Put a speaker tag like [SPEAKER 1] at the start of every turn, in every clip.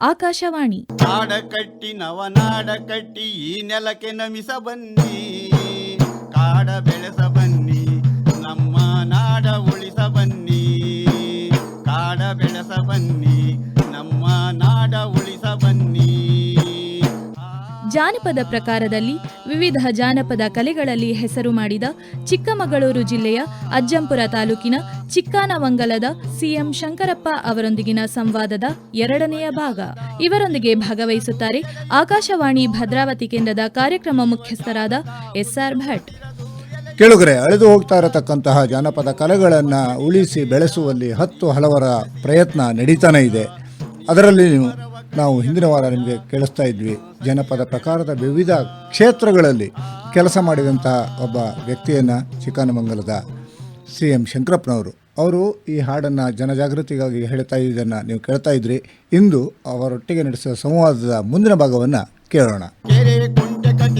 [SPEAKER 1] ಆಕಾಶವಾಣಿ.
[SPEAKER 2] ನಾಡ ಕಟ್ಟಿ ನವನಾಡ ಕಟ್ಟಿ ಈ ನೆಲಕ್ಕೆ ನಮಿಸ ಬನ್ನಿ.
[SPEAKER 1] ಜಾನಪದ ಪ್ರಕಾರದಲ್ಲಿ ವಿವಿಧ ಜಾನಪದ ಕಲೆಗಳಲ್ಲಿ ಹೆಸರು ಮಾಡಿದ ಚಿಕ್ಕಮಗಳೂರು ಜಿಲ್ಲೆಯ ಅಜ್ಜಂಪುರ ತಾಲೂಕಿನ ಚಿಕ್ಕಾನವಂಗಲದ ಸಿಎಂ ಶಂಕರಪ್ಪ ಅವರೊಂದಿಗಿನ ಸಂವಾದದ ಎರಡನೆಯ ಭಾಗ. ಇವರೊಂದಿಗೆ ಭಾಗವಹಿಸುತ್ತಾರೆ ಆಕಾಶವಾಣಿ ಭದ್ರಾವತಿ ಕೇಂದ್ರದ ಕಾರ್ಯಕ್ರಮ ಮುಖ್ಯಸ್ಥರಾದ ಎಸ್ಆರ್ ಭಟ್.
[SPEAKER 3] ಕೇಳುಗರೆ, ಅಳೆದು ಹೋಗ್ತಾ ಇರತಕ್ಕಂತಹ ಜಾನಪದ ಕಲೆಗಳನ್ನು ಉಳಿಸಿ ಬೆಳೆಸುವಲ್ಲಿ ಹತ್ತು ಹಲವರ ಪ್ರಯತ್ನ ನಡೀತಾನೆ ಇದೆ. ಅದರಲ್ಲಿ ನಾವು ಹಿಂದಿನ ವಾರ ನಿಮಗೆ ಕೇಳಿಸ್ತಾ ಇದ್ವಿ. ಜನಪದ ಪ್ರಕಾರದ ವಿವಿಧ ಕ್ಷೇತ್ರಗಳಲ್ಲಿ ಕೆಲಸ ಮಾಡಿದಂತಹ ಒಬ್ಬ ವ್ಯಕ್ತಿಯನ್ನು ಚಿಕ್ಕನಮಂಗಲದ ಸಿ ಎಂ ಶಂಕರಪ್ಪನವರು. ಅವರು ಈ ಹಾಡನ್ನು ಜನಜಾಗೃತಿಗಾಗಿ ಹೇಳ್ತಾ ಇದ್ದನ್ನು ನೀವು ಕೇಳ್ತಾ ಇದ್ರಿ. ಇಂದು ಅವರೊಟ್ಟಿಗೆ ನಡೆಸಿದ ಸಂವಾದದ ಮುಂದಿನ ಭಾಗವನ್ನು ಕೇಳೋಣ.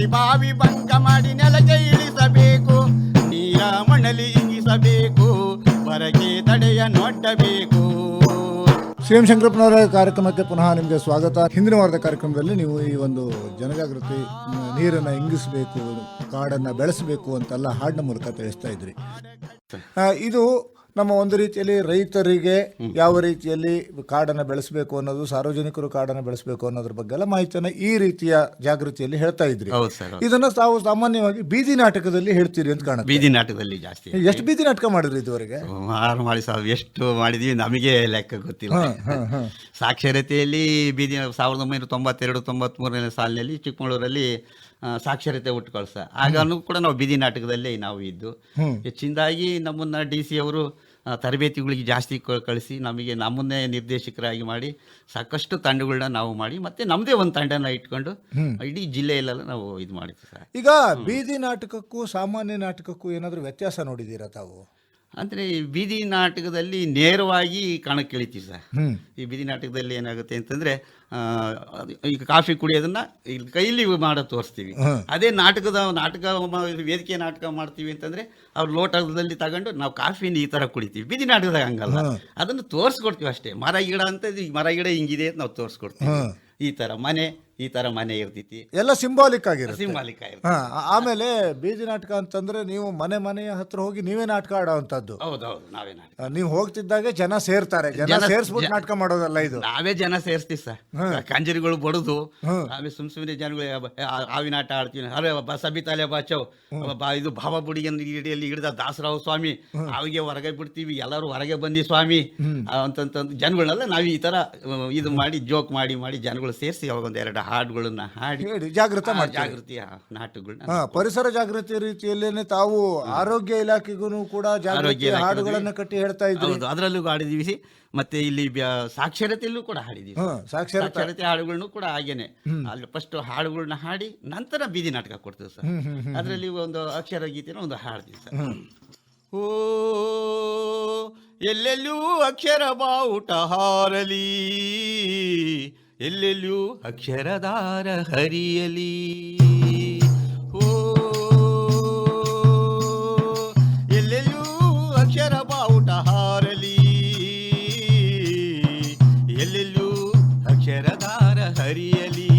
[SPEAKER 2] ಬಾವಿ ಮಾಡಿ ನೆಲಕ್ಕೆ ಇಳಿಸಬೇಕು. ನೀರ ಮಣಲಿ ಇಂಗಿಸಬೇಕು. ಹೊರಗೆ ತಡೆಯ ನೊಡ್ಡಬೇಕು
[SPEAKER 3] ಸಿ ಎಂ ಶಂಕರಪ್ಪನವರ ಕಾರ್ಯಕ್ರಮಕ್ಕೆ ಪುನಃ ನಿಮಗೆ ಸ್ವಾಗತ. ಹಿಂದಿನ ವಾರದ ಕಾರ್ಯಕ್ರಮದಲ್ಲಿ ನೀವು ಈ ಒಂದು ಜನಜಾಗೃತಿ, ನೀರನ್ನು ಇಂಗಿಸಬೇಕು, ಕಾಡನ್ನು ಬೆಳೆಸಬೇಕು ಅಂತೆಲ್ಲ ಹಾಡಿನ ಮೂಲಕ ತಿಳಿಸ್ತಾ ಇದ್ರಿ. ಇದು ನಮ್ಮ ಒಂದು ರೀತಿಯಲ್ಲಿ ರೈತರಿಗೆ ಯಾವ ರೀತಿಯಲ್ಲಿ ಕಾಡನ್ನು ಬೆಳೆಸಬೇಕು ಅನ್ನೋದು ಸಾರ್ವಜನಿಕರು ಕಾಡನ್ನು ಬೆಳೆಸಬೇಕು ಅನ್ನೋದ್ರ ಬಗ್ಗೆ ಎಲ್ಲ ಮಾಹಿತಿಯನ್ನ ಈ ರೀತಿಯ ಜಾಗೃತಿಯಲ್ಲಿ ಹೇಳ್ತಾ ಇದ್ರಿ. ಇದನ್ನ ತಾವು ಸಾಮಾನ್ಯವಾಗಿ ಬೀದಿ ನಾಟಕದಲ್ಲಿ ಹೇಳ್ತೀರಿ ಅಂತ ಕಾಣುತ್ತೆ.
[SPEAKER 2] ಬೀದಿ ನಾಟಕದಲ್ಲಿ ಜಾಸ್ತಿ
[SPEAKER 3] ಎಷ್ಟು ಬೀದಿ ನಾಟಕ ಮಾಡಿದ್ರಿ ಇದುವರೆಗೆ?
[SPEAKER 2] ಆರು ಮಾಡಿ ಸಾವಿರ ಎಷ್ಟು ಮಾಡಿದ್ವಿ ನಮಗೆ ಲೆಕ್ಕ ಗೊತ್ತಿಲ್ಲ. ಸಾಕ್ಷರತೆಯಲ್ಲಿ ಬೀದಿ ಸಾವಿರದ ಒಂಬೈನೂರ ತೊಂಬತ್ತೆರಡು ತೊಂಬತ್ಮೂರನೇ ಸಾಲಿನಲ್ಲಿ ಚಿಕ್ಕಮಗಳೂರಲ್ಲಿ ಸಾಕ್ಷರತೆ ಹುಟ್ಟು ಕಳ್ಸ ಆಗಾನು ಕೂಡ ನಾವು ಬೀದಿ ನಾಟಕದಲ್ಲೇ ನಾವು ಇದ್ದು. ಹೆಚ್ಚಿನದಾಗಿ ನಮ್ಮನ್ನ ಡಿ ಸಿ ಅವರು ತರಬೇತಿಗಳಿಗೆ ಜಾಸ್ತಿ ಕಳಿಸಿ ನಮಗೆ ನಮ್ಮನ್ನೇ ನಿರ್ದೇಶಕರಾಗಿ ಮಾಡಿ ಸಾಕಷ್ಟು ತಂಡಗಳನ್ನ ನಾವು ಮಾಡಿ ಮತ್ತೆ ನಮ್ಮದೇ ಒಂದು ತಂಡನ ಇಟ್ಕೊಂಡು ಇಡೀ ಜಿಲ್ಲೆಯಲ್ಲೆಲ್ಲ ನಾವು ಇದು ಮಾಡಿದ್ವಿ ಸರ್.
[SPEAKER 3] ಈಗ ಬೀದಿ ನಾಟಕಕ್ಕೂ ಸಾಮಾನ್ಯ ನಾಟಕಕ್ಕೂ ಏನಾದರೂ ವ್ಯತ್ಯಾಸ ನೋಡಿದ್ದೀರಾ ತಾವು?
[SPEAKER 2] ಅಂದರೆ ಬೀದಿ ನಾಟಕದಲ್ಲಿ ನೇರವಾಗಿ ಕಣಕ್ಕೆ ಇಳಿತೀವಿ ಸರ್ ಈ ಬೀದಿ ನಾಟಕದಲ್ಲಿ ಏನಾಗುತ್ತೆ ಅಂತಂದ್ರೆ ಈಗ ಕಾಫಿ ಕುಡಿಯೋದನ್ನ ಇಲ್ಲಿ ಕೈಲಿ ಮಾಡೋ ತೋರಿಸ್ತೀವಿ. ಅದೇ ನಾಟಕದ ನಾಟಕ ವೇದಿಕೆ ನಾಟಕ ಮಾಡ್ತೀವಿ ಅಂತಂದ್ರೆ ಅವ್ರು ಲೋಟದಲ್ಲಿ ತಗೊಂಡು ನಾವು ಕಾಫಿನ ಈ ತರ ಕುಡಿತೀವಿ. ಬೀದಿ ನಾಟಕದಾಗ ಹಂಗಲ್ಲ. ಅದನ್ನು ತೋರಿಸ್ಕೊಡ್ತೀವಿ ಅಷ್ಟೇ. ಮರ ಗಿಡ ಅಂತ ಮರ ಗಿಡ ಹಿಂಗಿದೆ ಅಂತ ನಾವು ತೋರಿಸ್ಕೊಡ್ತೀವಿ. ಈ ತರ ಮನೆ ಈ ತರ ಮನೆ ಇರ್ತೈತಿ.
[SPEAKER 3] ಎಲ್ಲ ಸಿಂಬಾಲಿಕ್ ಆಗಿರುತ್ತೆ.
[SPEAKER 2] ಸಿಂಬಾಲಿಕ್ ಇರ್ತೈತಿ
[SPEAKER 3] ಹಾ, ಆ- ಆಮೇಲೆ ಬೀದಿ ನಾಟಕ ಅಂತಂದ್ರೆ ನೀವು ಮನೆ ಮನೆಯ ಹತ್ರ ಹೋಗಿ ನೀವೇ ನಾಟಕ ಆಡೋವಂಥದ್ದು.
[SPEAKER 2] ಹೌದೌದು ನಾವೇ ನಾಟಕ.
[SPEAKER 3] ಆ, ನೀವು ಹೋಗ್ತಿದ್ದಾಗ ಜನ ಸೇರ್ತಾರೆ. ಜನ
[SPEAKER 2] ಜನ-
[SPEAKER 3] ಸೇರ್ಸ್ಬಿಟ್ಟು
[SPEAKER 2] ಜ-
[SPEAKER 3] ನಾಟಕ ಮಾಡೋದಲ್ಲ ಇದು.
[SPEAKER 2] ನಾವೇ ಜನ ಸೇರಿಸ್ತೀವಿ ಸರ್. ಕಂಜರಿಗಳು ಬಡದು ಆಮೇಲೆ ಸುಮ್ ಸುಮ್ಮನೆ ಜನಗಳು ಆವಿನ ಆಟ ಆಡ್ತೀವಿ. ಅರೆ ಬಾ ಸಬಿತಾಲೆ ಬಾಚವ್ ಬಾ ಇದು ಭಾವ ಬುಡಿಗನ್ ಹಿಡಿಯಲ್ಲಿ ಹಿಡಿದ ದಾಸರಾವ್ ಸ್ವಾಮಿ. ಅವಿಗೆ ಹೊರಗೆ ಬಿಡ್ತೀವಿ. ಎಲ್ಲರೂ ಹೊರಗೆ ಬಂದಿ ಸ್ವಾಮಿ. ಅಂತಂತಂದು ಜನಗಳನ್ನೆಲ್ಲ ನಾವು ಈ ತರ ಆ, ಇದು ಮಾಡಿ ಜೋಕ್ ಮಾಡಿ ಮಾಡಿ ಜನಗಳು ಸೇರಿಸಿ ಅವಾಗ ಒಂದ್ ಎರಡು ಹಾಡುಗಳನ್ನ ಹಾಡಿ
[SPEAKER 3] ಹೇಳಿ ಜಾಗೃತ
[SPEAKER 2] ಆ,
[SPEAKER 3] ಮಾಡ್ತೀವಿ.
[SPEAKER 2] ಜಾಗೃತಿಯ ನಾಟಕಗಳನ್ನ
[SPEAKER 3] ಹಾ ಪರಿಸರ ಜಾಗೃತಿ ರೀತಿಯಲ್ಲೇನೆ ತಾವು ಆರೋಗ್ಯ ಇಲಾಖೆಗೂ ಕೂಡ ಜಾಗೃತಿ
[SPEAKER 2] ಆರೋಗ್ಯ
[SPEAKER 3] ಹಾಡುಗಳನ್ನ ಕಟ್ಟಿ ಹೇಳ್ತಾ ಇದ್ರಿ.
[SPEAKER 2] ಹೌದು ಅದರಲ್ಲೂ ಹಾಡಿದೀವಿ. ಮತ್ತೆ ಇಲ್ಲಿ ಬ್ಯಾ- ಸಾಕ್ಷರತೆಯಲ್ಲೂ ಕೂಡ ಹಾಡಿದೀವಿ.
[SPEAKER 3] ಹಾ ಸಾಕ್ಷರತೆ.
[SPEAKER 2] ಸಾಕ್ಷರತೆ ಹಾಡುಗಳನ್ನು ಕೂಡ ಹಾಗೇನೆ. ಅಲ್ಲಿ ಫಸ್ಟ್ ಹಾಡುಗಳನ್ನ ಹಾಡಿ ನಂತರ ಬೀದಿ ನಾಟಕ ಕೊಡ್ತೀವಿ ಸರ್. ಅದರಲ್ಲಿ ಒಂದು ಅಕ್ಷರ ಗೀತೆನ ಒಂದು ಹಾಡ್ತೀವಿ ಸರ್. ಓ ಎಲ್ಲೆಲ್ಲೂ ಅಕ್ಷರ ಬಾವುಟ ಹಾರಲಿ. ಎಲ್ಲೆಲ್ಲೂ ಅಕ್ಷರದಾರ ಹರಿಯಲಿ. ಓ ಎಲ್ಲೆಲ್ಲೂ ಅಕ್ಷರ ಬಾವುಟ ಹಾರಲಿ. ಎಲ್ಲೆಲ್ಲೂ ಅಕ್ಷರದಾರ ಹರಿಯಲಿ.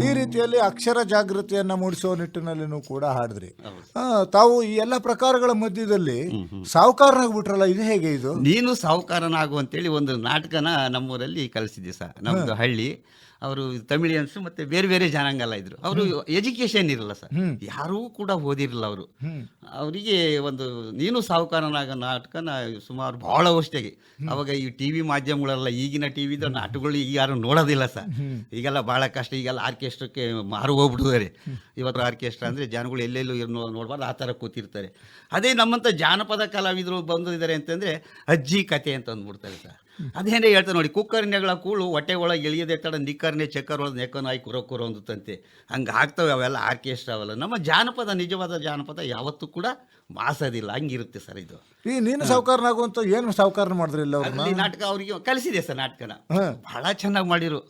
[SPEAKER 3] ಈ ರೀತಿಯಲ್ಲಿ ಅಕ್ಷರ ಜಾಗೃತಿಯನ್ನ ಮೂಡಿಸುವ ನಿಟ್ಟಿನಲ್ಲಿನೂ ಕೂಡ ಹಾಡಿದ್ರಿ. ತಾವು ಈ ಎಲ್ಲ ಪ್ರಕಾರಗಳ ಮಧ್ಯದಲ್ಲಿ ಸಾಹುಕಾರನಾಗ್ಬಿಟ್ರಲ್ಲ ಇದು ಹೇಗೆ ಇದು?
[SPEAKER 2] ನೀನು ಸಾಹುಕಾರನಾಗು ಅಂತೇಳಿ ಒಂದು ನಾಟಕನ ನಮ್ಮೂರಲ್ಲಿ ಕಲಿಸಿದ್ದೆ ಸರ್ ನಮ್ದು ಹಳ್ಳಿ. ಅವರು ತಮಿಳಿಯನ್ಸ್ ಮತ್ತೆ ಬೇರೆ ಬೇರೆ ಜನಾಂಗಲ್ಲ ಇದ್ರು. ಅವರು ಎಜುಕೇಶನ್ ಇರಲ್ಲ ಸರ್. ಯಾರೂ ಕೂಡ ಓದಿರಲಿಲ್ಲ ಅವರು. ಅವರಿಗೆ ಒಂದು ನೀನು ಸಾಹುಕಾರನಾಗ ನಾಟಕನ ಸುಮಾರು ಬಹಳ ವರ್ಷಗೆ ಅವಾಗ ಈ ಟಿ ವಿ ಮಾಧ್ಯಮಗಳೆಲ್ಲ ಈಗಿನ ಟಿ ವಿದ ನಾಟಕಗಳು ಈಗ ಯಾರು ನೋಡೋದಿಲ್ಲ ಸರ್. ಈಗೆಲ್ಲ ಭಾಳ ಕಷ್ಟ. ಈಗೆಲ್ಲ ಆರ್ಕೆಸ್ಟ್ರಕ್ಕೆ ಮಾರು ಹೋಗ್ಬಿಟ್ಟಿದ್ದಾರೆ. ಇವತ್ತು ಆರ್ಕೆಸ್ಟ್ರಾ ಅಂದರೆ ಜನಗಳು ಎಲ್ಲೆಲ್ಲೂ ನೋಡ್ಬಾರ್ದು ಆ ಥರ ಕೂತಿರ್ತಾರೆ. ಅದೇ ನಮ್ಮಂಥ ಜಾನಪದ ಕಲಾವಿದರು ಬಂದಿದ್ದಾರೆ ಅಂತಂದರೆ ಅಜ್ಜಿ ಕತೆ ಅಂತ ಅಂದ್ಬಿಡ್ತಾರೆ ಸರ್. ಅದೇನೇ ಹೇಳ್ತಾರೆ ನೋಡಿ ಕುಕ್ಕರ್ನೆಗಳ ಕೂಳು ಹೊಟ್ಟೆ ಒಳಗೆ ಇಳಿಯದೆ ತಡ ನಿಕ್ಕರ್ನೆ ಚಕ್ಕರ್ ಒಳಗೆ ನೆಕ್ಕನ ಆಯ್ ಕುರೋ ಕುರೋ ಅಂದುತ್ತಂತೆ ಹಂಗೆ ಆಗ್ತವೆ ಅವೆಲ್ಲ ಆರ್ಕೆಸ್ಟ್ರಾ ಅವೆಲ್ಲ. ನಮ್ಮ ಜಾನಪದ ನಿಜವಾದ ಜಾನಪದ ಯಾವತ್ತೂ ಕೂಡ ಮಾಸೋದಿಲ್ಲ. ಹಂಗಿರುತ್ತೆ ಸರ್ ಇದು.
[SPEAKER 3] ಈ ನೀನು ಸಾವುಕಾರನಾಗುವಂತ ಏನು ಸಾವುಕಾರ ಮಾಡಿದ್ರೆ
[SPEAKER 2] ಇಲ್ಲ ನಾಟಕ ಅವರಿಗೆ ಕಲಿಸಿದೆ ಸರ್ ನಾಟಕನ. ಬಹಳ ಚೆನ್ನಾಗಿ ಮಾಡಿರು.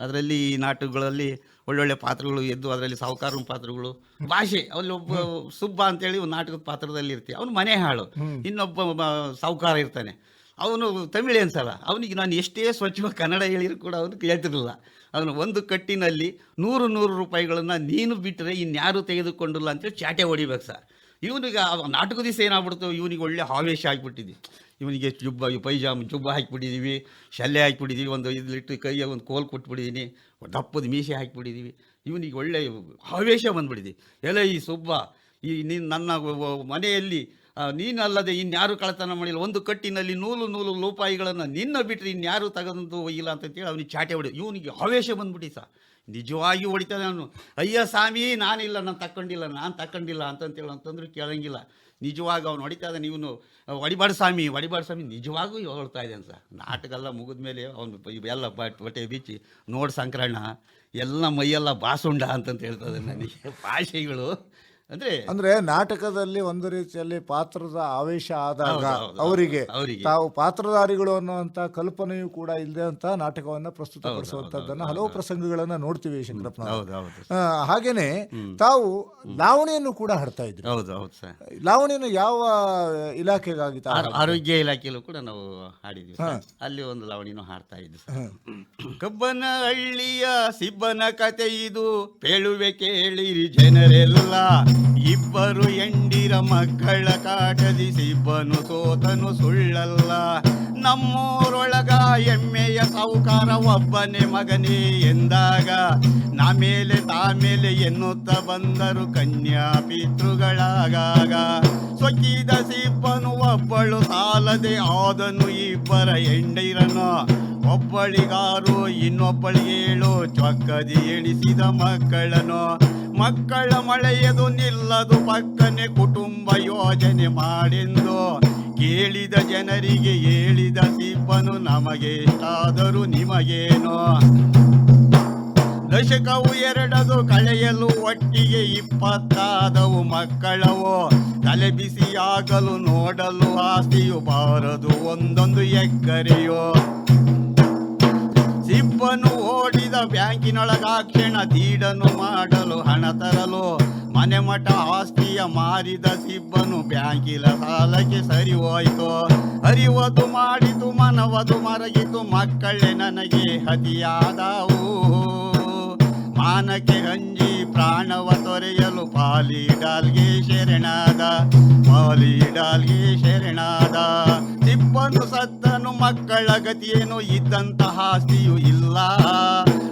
[SPEAKER 2] ಅದರಲ್ಲಿ ಈ ನಾಟಕಗಳಲ್ಲಿ ಒಳ್ಳೊಳ್ಳೆ ಪಾತ್ರಗಳು ಎದ್ದು ಅದರಲ್ಲಿ ಸಾಹುಕಾರ ಪಾತ್ರಗಳು. ಭಾಷೆ ಅಲ್ಲಿ ಒಬ್ಬ ಸುಬ್ಬ ಅಂತೇಳಿ ಒಂದು ನಾಟಕದ ಪಾತ್ರದಲ್ಲಿ ಇರ್ತೀವಿ ಅವನು ಮನೆ ಹಾಳು. ಇನ್ನೊಬ್ಬ ಸಾವುಕಾರ ಸಾಹುಕಾರ ಇರ್ತಾನೆ. ಅವನು ತಮಿಳು ಅನ್ಸಲ್ಲ ಅವನಿಗೆ ನಾನು ಎಷ್ಟೇ ಸ್ವಚ್ಛವಾಗಿ ಕನ್ನಡ ಹೇಳಿದ್ರು ಕೂಡ ಅವನು ಕೇಳ್ತಿರಲಿಲ್ಲ. ಅವನು ಒಂದು ಕಟ್ಟಿನಲ್ಲಿ ನೂರು ನೂರು ರೂಪಾಯಿಗಳನ್ನು ನೀನು ಬಿಟ್ಟರೆ ಇನ್ಯಾರು ತೆಗೆದುಕೊಂಡಿಲ್ಲ ಅಂತೇಳಿ ಚಾಟೆ ಹೊಡಿಬೇಕು ಸರ್. ಇವನಿಗೆ ನಾಟಕ ದಿವಸ ಏನಾಗ್ಬಿಡ್ತು? ಇವನಿಗೆ ಒಳ್ಳೆ ಆವೇಶ ಆಗಿಬಿಟ್ಟಿದ್ವಿ. ಇವನಿಗೆ ಜುಬ್ಬ, ಪೈಜಾಮ್ ಜುಬ್ಬ ಹಾಕಿಬಿಟ್ಟಿದ್ದೀವಿ ಶಲ್ಯ ಹಾಕಿಬಿಟ್ಟಿದ್ದೀವಿ ಒಂದು ಇದ್ಲಿಟ್ಟು ಕೈಗೆ ಒಂದು ಕೋಲ್ ಕೊಟ್ಬಿಟ್ಟಿದ್ದೀನಿ ದಪ್ಪದ ಮೀಸೆ ಹಾಕಿಬಿಟ್ಟಿದ್ದೀವಿ ಇವನಿಗೆ ಒಳ್ಳೆ ಆವೇಶ ಬಂದ್ಬಿಟ್ಟಿದೆ. ಎಲ್ಲ ಈ ಸುಬ್ಬ, ಈ ನೀನು ನನ್ನ ವ- ಮನೆಯಲ್ಲಿ ನೀನಲ್ಲದೆ ಇನ್ಯಾರು ಕಳತನ ಮಾಡಿಲ್ಲ. ಒಂದು ಕಟ್ಟಿನಲ್ಲಿ ನೂಲು ನೂಲು ಲೋಪಾಯಿಗಳನ್ನು ನಿನ್ನ ಬಿಟ್ಟರೆ ಇನ್ಯಾರು ತಗದಂತೂ ಒಯ್ಯಿಲ್ಲ ಹೇಳಿ ಅವನಿಗೆ ಚಾಟೆ ಹೊಡಿ. ಇವನಿಗೆ ಆವೇಶ ಬಂದ್ಬಿಟ್ಟಿ ಸಾ. ನಿಜವಾಗಿ ಹೊಡಿತಾನೆ ಅವನು. ಅಯ್ಯ ಸ್ವಾಮಿ, ನಾನಿಲ್ಲ, ನಾನು ತಕ್ಕೊಂಡಿಲ್ಲ ನಾನು ತಕ್ಕೊಂಡಿಲ್ಲ ಅಂತಂತೇಳಿ ಅಂತಂದ್ರೆ ಕೇಳಂಗಿಲ್ಲ. ನಿಜವಾಗಿ ಅವ್ನು ಹೊಡಿತಾ ಇದ್ದಾನೆ, ಇವನು. ಹೊಡಿಬಾಡ ಸ್ವಾಮಿ ಹೊಡಿಬಾಡ ಸ್ವಾಮಿ. ನಿಜವಾಗೂ ಹೇಳ್ತಾ ಇದ್ದಾನೆ ಸರ್ ನಾಟಕ ಎಲ್ಲ ಮುಗಿದ ಮೇಲೆ ಅವನು ಎಲ್ಲ ಬಟ್ ಬಟ್ಟೆ ಬಿಚ್ಚಿ, ನೋಡಿ ಸಂಕ್ರಣ ಎಲ್ಲ ಮೈಯೆಲ್ಲ ಬಾಸುಂಡ ಅಂತಂತ ಹೇಳ್ತದೆ ನನಗೆ. ಭಾಷೆಗಳು. ಅಂದರೆ
[SPEAKER 3] ಅಂದ್ರೆ ನಾಟಕದಲ್ಲಿ ಒಂದು ರೀತಿಯಲ್ಲಿ ಪಾತ್ರದ ಆವೇಶ ಆದಾಗ ಅವರಿಗೆ. ತಾವು ಪಾತ್ರಧಾರಿಗಳು ಅನ್ನುವಂತ ಕಲ್ಪನೆಯೂ ಕೂಡ ಇಲ್ಲದೆ ಅಂತ ನಾಟಕವನ್ನ ಪ್ರಸ್ತುತಪಡಿಸುವಂತದ್ದನ್ನ ಹಲವು ಪ್ರಸಂಗಗಳನ್ನ ನೋಡ್ತೀವಿ ಶಂಕರಪ್ಪನ ಆ, ಹಾಗೇನೆ ತಾವು ಲಾವಣಿಯನ್ನು ಕೂಡ ಹಾಡ್ತಾ ಇದ್ರು.
[SPEAKER 2] ಹೌದು ಹೌದು ಸರ್.
[SPEAKER 3] ಲಾವಣಿಯನ್ನು ಯಾವ ಇಲಾಖೆಗಾಗಿ
[SPEAKER 2] ಆರೋಗ್ಯ ಇಲಾಖೆಯಲ್ಲೂ ಕೂಡ ನಾವು ಹಾಡಿದ್ವಿ. ಅಲ್ಲಿ ಒಂದು ಲಾವಣಿನೂ ಹಾಡ್ತಾ ಇದ್ವಿ ಕಬ್ಬನ ಹಳ್ಳಿಯ ಸಿಬ್ಬನ ಕತೆ ಇದು ಹೇಳುವೆ ಕೇಳಿರಿ ಜನರೆಲ್ಲ. ಇಬ್ಬರು ಎಂಡಿರ ಮಕ್ಕಳ ಕಾಟದಿ ಸಿಬ್ಬನು ಸೋತನು ಸುಳ್ಳಲ್ಲ. ನಮ್ಮೂರೊಳಗ ಎಮ್ಮೆಯ ಸಾಹುಕಾರ ಒಬ್ಬನೇ ಮಗನೇ ಎಂದಾಗ ನಾಮೇಲೆ ತಾಮೇಲೆ ಎನ್ನುತ್ತ ಬಂದರು ಕನ್ಯಾ ಪಿತೃಗಳಾಗಾಗ. ಸೊಕ್ಕಿದ ಸಿಬ್ಬನು ಒಬ್ಬಳು ಸಾಲದೆ ಆದನು ಇಬ್ಬರ ಎಂಡಿರನು ಒಬ್ಬಳಿಗಾರು ಇನ್ನೊಬ್ಬಳಿಗೇಳು ಚೊಕ್ಕದಿ ಎಣಿಸಿದ ಮಕ್ಕಳನ್ನು ಮಕ್ಕಳ ಮಳೆಯದು ನಿಲ್ಲದು ಪಕ್ಕನೆ ಕುಟುಂಬ ಯೋಜನೆ ಮಾಡೆಂದು. ಕೇಳಿದ ಜನರಿಗೆ ಹೇಳಿದ ಸಿಬ್ಬನು ನಮಗೆ ಇಷ್ಟಾದರೂ ನಿಮಗೇನು? ದಶಕವು ಎರಡದು, ಕಳೆಯಲು ಒಟ್ಟಿಗೆ ಇಪ್ಪತ್ತಾದವು ಮಕ್ಕಳವು. ತಲೆ ಬಿಸಿಯಾಗಲು ನೋಡಲು ಆಸ್ತಿಯು ಬಾರದು ಒಂದೊಂದು ಎಕ್ಕರೆಯೋ ಸಿಬ್ಬನು ಓಡಿದ ಬ್ಯಾಂಕಿನೊಳಗಾಕ್ಷಣ ದೀಡನು ಮಾಡಲು ಹಣ ತರಲು ಮನೆ ಮಠ ಆಸ್ತಿಯ ಮಾರಿದ ಸಿಬ್ಬನು ಬ್ಯಾಂಕಿಲ ಸಾಲಕ್ಕೆ ಸರಿ ಹೋಯ್ತು. ಅರಿವದು ಮಾಡಿತು, ಮನವದು ಮರಗಿತು, ಮಕ್ಕಳೇ ನನಗೆ ಹದಿಯಾದವು ಮಾನಕ್ಕೆ ಹಂಜಿ ಪ್ರಾಣವ ತೊರೆಯಲು ಪಾಲಿ ಡಾಲ್ಗೆ ಶರಣಾದ ಪಾಲಿಡಾಲ್ಗೆ ಶರಣಾದ. ಸಿಬ್ಬನು ಸತ್ತನು ಮಕ್ಕಳ ಗತಿಯೇನು ಇದ್ದಂತಹ ಆಸ್ತಿಯೂ ಇಲ್ಲ.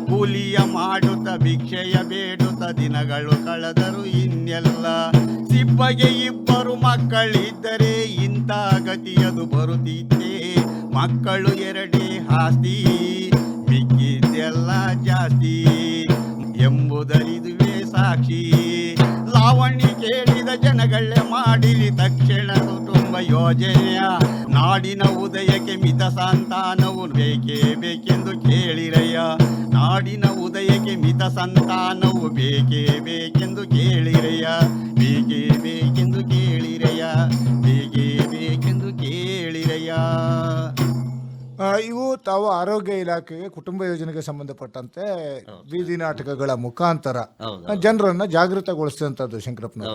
[SPEAKER 2] ಕೂಲಿಯ ಮಾಡುತ್ತ ಭಿಕ್ಷೆಯ ಬೇಡುತ್ತ ದಿನಗಳು ಕಳೆದರು ಇನ್ನೆಲ್ಲ. ಸಿಬ್ಬಗೆ ಇಬ್ಬರು ಮಕ್ಕಳಿದ್ದರೆ ಇಂಥ ಗತಿಯದು ಬರುತ್ತಿದ್ದೆ ಮಕ್ಕಳು ಎರಡೇ ಆಸ್ತಿ, ಮಿಕ್ಕಿದ್ದೆಲ್ಲ ಜಾಸ್ತಿ. ಎಂಬುದರಿದುವೆ ಸಾಕ್ಷಿ. ಲಾವಣಿ ಕೇಳಿದ ಜನಗಳೇ ಮಾಡಿರಿ ತಕ್ಷಣ ಕುಟುಂಬ ಯೋಜನೆಯ. ನಾಡಿನ ಉದಯಕ್ಕೆ ಮಿತ ಸಂತಾನವು ಬೇಕೇ ಬೇಕೆಂದು ಕೇಳಿರಯ್ಯ. ನಾಡಿನ ಉದಯಕ್ಕೆ ಮಿತ ಸಂತಾನವು ಬೇಕೇ ಬೇಕೆಂದು ಕೇಳಿರಯ್ಯ. ಬೇಕೇ ಬೇಕೆಂದು ಕೇಳಿರಯ್ಯ. ಬೇಕೇ ಬೇಕೆಂದು ಕೇಳಿರಯ್ಯ.
[SPEAKER 3] ಇವು ತಾವು ಆರೋಗ್ಯ ಇಲಾಖೆಗೆ ಕುಟುಂಬ ಯೋಜನೆಗೆ ಸಂಬಂಧಪಟ್ಟಂತೆ ಬೀದಿ ನಾಟಕಗಳ ಮುಖಾಂತರ ಜನರನ್ನ ಜಾಗೃತಗೊಳಿಸಿದಂಥದ್ದು ಶಂಕರಪ್ಪನ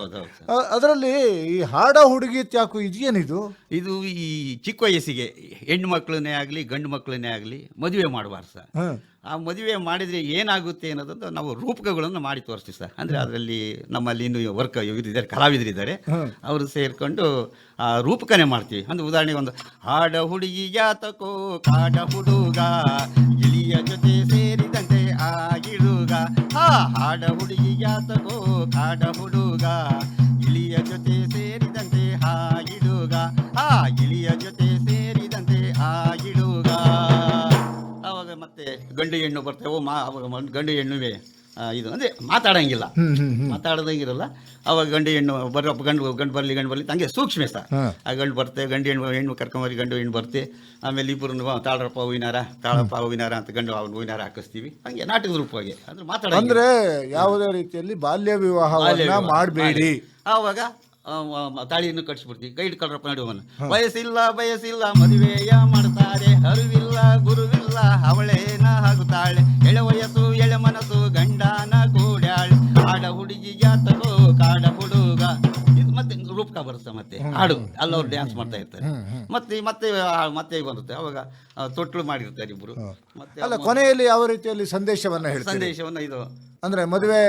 [SPEAKER 3] ಅದರಲ್ಲಿ ಈ ಹಾಡ ಹುಡುಗಿ ತ್ಯಾಕು ಇದೇನಿದು?
[SPEAKER 2] ಇದು ಈ ಚಿಕ್ಕ ವಯಸ್ಸಿಗೆ ಹೆಣ್ಣು ಮಕ್ಕಳನ್ನೇ ಆಗಲಿ ಗಂಡು ಮಕ್ಕಳನ್ನೇ ಆಗಲಿ ಮದುವೆ ಮಾಡಬಾರ್ದು ಸರ್. ಆ ಮದುವೆ ಮಾಡಿದರೆ ಏನಾಗುತ್ತೆ ಅನ್ನೋದಂತ ನಾವು ರೂಪಕಗಳನ್ನು ಮಾಡಿ ತೋರಿಸ್ತೀವಿ ಸರ್. ಅಂದರೆ ಅದರಲ್ಲಿ ನಮ್ಮಲ್ಲಿ ಇನ್ನು ವರ್ಕ್ ಇದ್ದಾರೆ ಕಲಾವಿದರಿದ್ದಾರೆ. ಅವರು ಸೇರಿಕೊಂಡು ಆ ರೂಪಕನೆ ಮಾಡ್ತೀವಿ. ಅಂದರೆ ಉದಾಹರಣೆಗೆ ಒಂದು ಹಾಡ ಹುಡುಗಿ ಜಾತಕೋ ಕಾಡ ಹುಡುಗ ಇಳಿಯ ಜೊತೆ ಸೇರಿದಂತೆ ಆ ಗಿಡುಗ ಹಾ ಹಾಡ ಹುಡುಗಿ ಜಾತಕೋ ಕಾಡ ಹುಡುಗ ಇಳಿಯ ಜೊತೆ ಸೇರಿದಂತೆ ಆ ಗಿಡುಗ ಆ ಇಳಿಯ ಜೊತೆ ಸೇರಿದಂತೆ ಆ ಮತ್ತೆ ಗಂಡು ಹೆಣ್ಣು ಬರ್ತೇವೋ ಮಾ ಅವಾಗ ಗಂಡು ಹೆಣ್ಣುವೆ ಇದು ಅಂದರೆ ಮಾತಾಡಂಗಿಲ್ಲ. ಮಾತಾಡೋದಂಗಿರಲ್ಲ ಅವಾಗ ಗಂಡು ಹೆಣ್ಣು ಬರೋ ಗಂಡು ಗಂಡು ಬರಲಿ ಗಂಡು ಬರಲಿ ಹಂಗೆ ಸೂಕ್ಷ್ಮ
[SPEAKER 3] ಹಾ.
[SPEAKER 2] ಆ ಗಂಡು ಬರ್ತೆ ಗಂಡು ಹೆಣ್ಣು ಹೆಣ್ಣು ಕರ್ಕೊಂಬರಿ ಗಂಡು ಹೆಣ್ಣು ಬರ್ತೆ. ಆಮೇಲೆ ಇಬ್ಬರು ತಾಳರಪ್ಪ ಹೂವಿನಾರ ತಾಳಪ್ಪ ಹೂವಿನಾರ ಅಂತ ಗಂಡು ಅವ್ನ ಹೂವಿನಾರ ಹಾಕಿಸ್ತೀವಿ. ಹಂಗೆ ನಾಟಕದ ರೂಪವಾಗಿ ಅಂದ್ರೆ ಮಾತಾಡ
[SPEAKER 3] ಅಂದ್ರೆ ಯಾವುದೇ ರೀತಿಯಲ್ಲಿ ಬಾಲ್ಯ ವಿವಾಹ ಮಾಡಬೇಡಿ.
[SPEAKER 2] ಆವಾಗ ತಾಳಿಯನ್ನು ಕಟ್ಸ್ಬಿಡ್ತೀವಿ ಗೈಡ್ ಕಳ್ರಪ್ಪ ನಡುವನು. ವಯಸ್ಸಿಲ್ಲ ಬಯಸಿಲ್ಲ ಮದುವೆಯ ಮಾಡ್ತಾರೆ. ಅರಿವಿಲ್ಲ ಗುರುವಿಲ್ಲ. ಅವಳೇನ ಆಗುತ್ತಾಳೆ ಎಳೆ ವಯಸ್ಸು ಎಳೆ ಮನಸ್ಸು ಗಂಡನ ಕೂಡ್ಯಾಳೆ. ಆಡ ಹುಡುಗಿ ರೂಪಕ ಬರುತ್ತೆ ಮತ್ತೆ. ಹಾಡು ಅಲ್ಲವ್ರು ಡ್ಯಾನ್ಸ್ ಮಾಡ್ತಾ ಇರ್ತಾರೆ. ಮತ್ತೆ ಮತ್ತೆ ಮತ್ತೆ ಬರುತ್ತೆ. ಅವಾಗ ತೊಟ್ಟಲು ತೊಟ್ಲು ಮಾಡಿರ್ತಾರೆ ಇಬ್ರು. ಮತ್ತೆ
[SPEAKER 3] ಅಲ್ಲ ಕೊನೆಯಲ್ಲಿ ಯಾವ ರೀತಿಯಲ್ಲಿ ಸಂದೇಶವನ್ನ ಹೇಳ್ತಾರೆ?
[SPEAKER 2] ಸಂದೇಶವನ್ನ ಇದು.
[SPEAKER 3] ಅಂದ್ರೆ ಮದುವೆ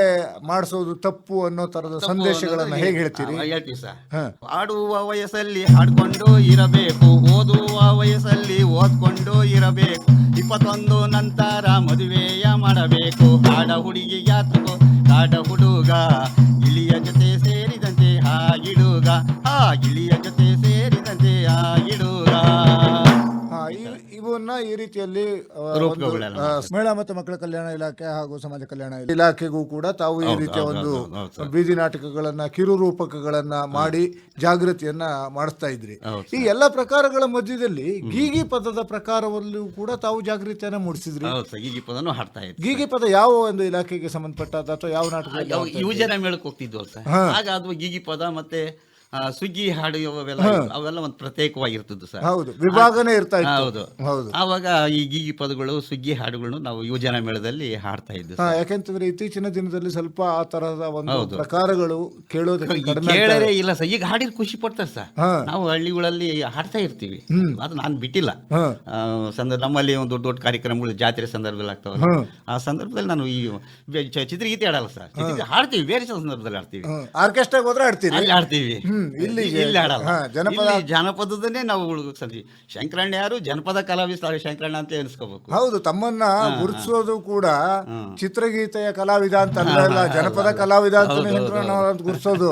[SPEAKER 3] ಮಾಡಿಸೋದು ತಪ್ಪು ಅನ್ನೋ ತರದ ಸಂದೇಶಗಳನ್ನ ಹೇಗೆ ಹೇಳ್ತೀರಿ?
[SPEAKER 2] ಆ, ಹೇಳ್ತೀವಿ ಸರ್. ಆಡುವ ವಯಸ್ಸಲ್ಲಿ ಹಾಡ್ಕೊಂಡು ಇರಬೇಕು. ಓದುವ ವಯಸ್ಸಲ್ಲಿ ಓದ್ಕೊಂಡು ಇರಬೇಕು. ಇಪ್ಪತ್ತೊಂದು ನಂತರ ಮದುವೆಯ ಮಾಡಬೇಕು. ಕಾಡ ಹುಡುಗಿ ಯಾತಕೋ ಕಾಡ ಹುಡುಗ ಇಳಿಯ ಜೊತೆ ಆ ಆ ಗಿಳಿಯ ಜೊತೆ ಸೇರಿದಂತೆ ಆ
[SPEAKER 3] ಇವನ್ನ ಈ ರೀತಿಯಲ್ಲಿ ಆ, ಒಂದು,
[SPEAKER 2] ರೂಪಕಗಳೆಲ್ಲ
[SPEAKER 3] ಆ, ಮಹಿಳಾ ಮತ್ತು ಮಕ್ಕಳ ಕಲ್ಯಾಣ ಇಲಾಖೆ ಹಾಗೂ ಸಮಾಜ ಕಲ್ಯಾಣ ಇಲಾಖೆಗೂ ಕೂಡ ತಾವು ಈ ರೀತಿಯ
[SPEAKER 2] ಹೌದು,
[SPEAKER 3] ಒಂದು
[SPEAKER 2] ಹೌದು, ಹೌದು, ಸರ್.
[SPEAKER 3] ಬೀದಿ ನಾಟಕಗಳನ್ನ ಕಿರು ರೂಪಕಗಳನ್ನ ಮಾಡಿ ಜಾಗೃತಿಯನ್ನ ಮಾಡಿಸ್ತಾ ಇದ್ರಿ.
[SPEAKER 2] ಹೌದು,
[SPEAKER 3] ಈ ಎಲ್ಲ ಪ್ರಕಾರಗಳ ಮಧ್ಯದಲ್ಲಿ ಗೀಗಿ ಪದದ ಪ್ರಕಾರವಲ್ಲೂ ಕೂಡ ತಾವು ಜಾಗೃತಿಯನ್ನ ಮೂಡಿಸಿದ್ರಿ.
[SPEAKER 2] ಹೌದು ಸರ್. ಪದನು ಹಾಡ್ತಾ
[SPEAKER 3] ಗೀಗಿ ಪದ ಯಾವ ಒಂದು ಇಲಾಖೆಗೆ ಸಂಬಂಧಪಟ್ಟದ ಅಥವಾ ಯಾವ ನಾಟಕ
[SPEAKER 2] ಯುವಜನ ಮೇಳಕ್ಕೆ ಹೋಗ್ತಿದ್ವು ಸರ್. ಆಗ ಅದು ಗೀಗಿ ಪದ ಮತ್ತೆ ಸುಗ್ಗಿ ಹಾಡು ಅವೆಲ್ಲ ಅವೆಲ್ಲ ಒಂದು ಪ್ರತ್ಯೇಕವಾಗಿರ್ತದ್ದು ಸರ್.
[SPEAKER 3] ಹೌದು ವಿಭಾಗನೇ ಇರ್ತಾ
[SPEAKER 2] ಹೌದು.
[SPEAKER 3] ಹೌದು.
[SPEAKER 2] ಅವಾಗ ಈ ಗೀಗಿ ಪದಗಳು ಸುಗ್ಗಿ ಹಾಡುಗಳನ್ನು ನಾವು ಯುವಜನ ಮೇಳದಲ್ಲಿ ಹಾಡ್ತಾ
[SPEAKER 3] ಇದ್ದು ಯಾಕೆಂತಂದ್ರೆ ಇತ್ತೀಚಿನ ದಿನದಲ್ಲಿ ಸ್ವಲ್ಪ ಆ ತರಹದ ಒಂದು. ಪ್ರಕಾರಗಳು ಕೇಳೋದಕ್ಕೆ
[SPEAKER 2] ಕೇಳರೇ ಇಲ್ಲ ಸರ್. ಈಗ ಹಾಡಿದ್ರೆ ಖುಷಿ ಪಡ್ತಾರೆ ಸರ್. ನಾವು ಹಳ್ಳಿಗಳಲ್ಲಿ ಹಾಡ್ತಾ ಇರ್ತೀವಿ. ಅದು ನಾನು ಬಿಟ್ಟಿಲ್ಲ. ಸಂದರ್ಭ ನಮ್ಮಲ್ಲಿ ಒಂದು ದೊಡ್ಡ ದೊಡ್ಡ ಕಾರ್ಯಕ್ರಮಗಳು ಜಾತ್ರೆ ಸಂದರ್ಭದಲ್ಲಿ
[SPEAKER 3] ಆಗ್ತಾವ
[SPEAKER 2] ಆ ಸಂದರ್ಭದಲ್ಲಿ ನಾನು ಈ ಚಿತ್ರಗೀತೆ ಆಡಲ್ಲ ಸರ್. ಹಾಡ್ತೀವಿ ಬೇರೆ ಸಂದರ್ಭದಲ್ಲಿ ಆಡ್ತೀವಿ
[SPEAKER 3] ಆರ್ಕೆಸ್ಟ್ರಾಗ ಆರ್ಕೆಸ್ಟ್ರಾಗೆ ಹೋದ್ರೆ ಆಡ್ತೀವಿ
[SPEAKER 2] ಅಲ್ಲಿ ಆಡ್ತೀವಿ
[SPEAKER 3] ಹ್ಮ್, ಇಲ್ಲಿಗೆ-
[SPEAKER 2] ಇಲ್ಲಿ
[SPEAKER 3] ಹಾಡಲ್ಲ. ಜನಪದ-
[SPEAKER 2] ಜನಪದದನ್ನೇ ನಾವು ಉಳ್ಗೋಕ್ ಸಂಜೆ ಶಂಕರಣ್ಣ ಯಾರು? ಜನಪದ ಕಲಾವಿದ ಶಂಕರಣ್ಣ ಅಂತ ಎನಿಸ್ಕೋಬೇಕು
[SPEAKER 3] ಹೌದು ತಮ್ಮನ್ನ ಗುರುತಿಸೋದು ಕೂಡ ಚಿತ್ರಗೀತೆಯ ಕಲಾವಿದ ಅಂತ ಅಲ್ಲ ಜನಪದ ಕಲಾವಿದ ಅಂತ ಅಂತ ಗುರುತಿಸೋದು.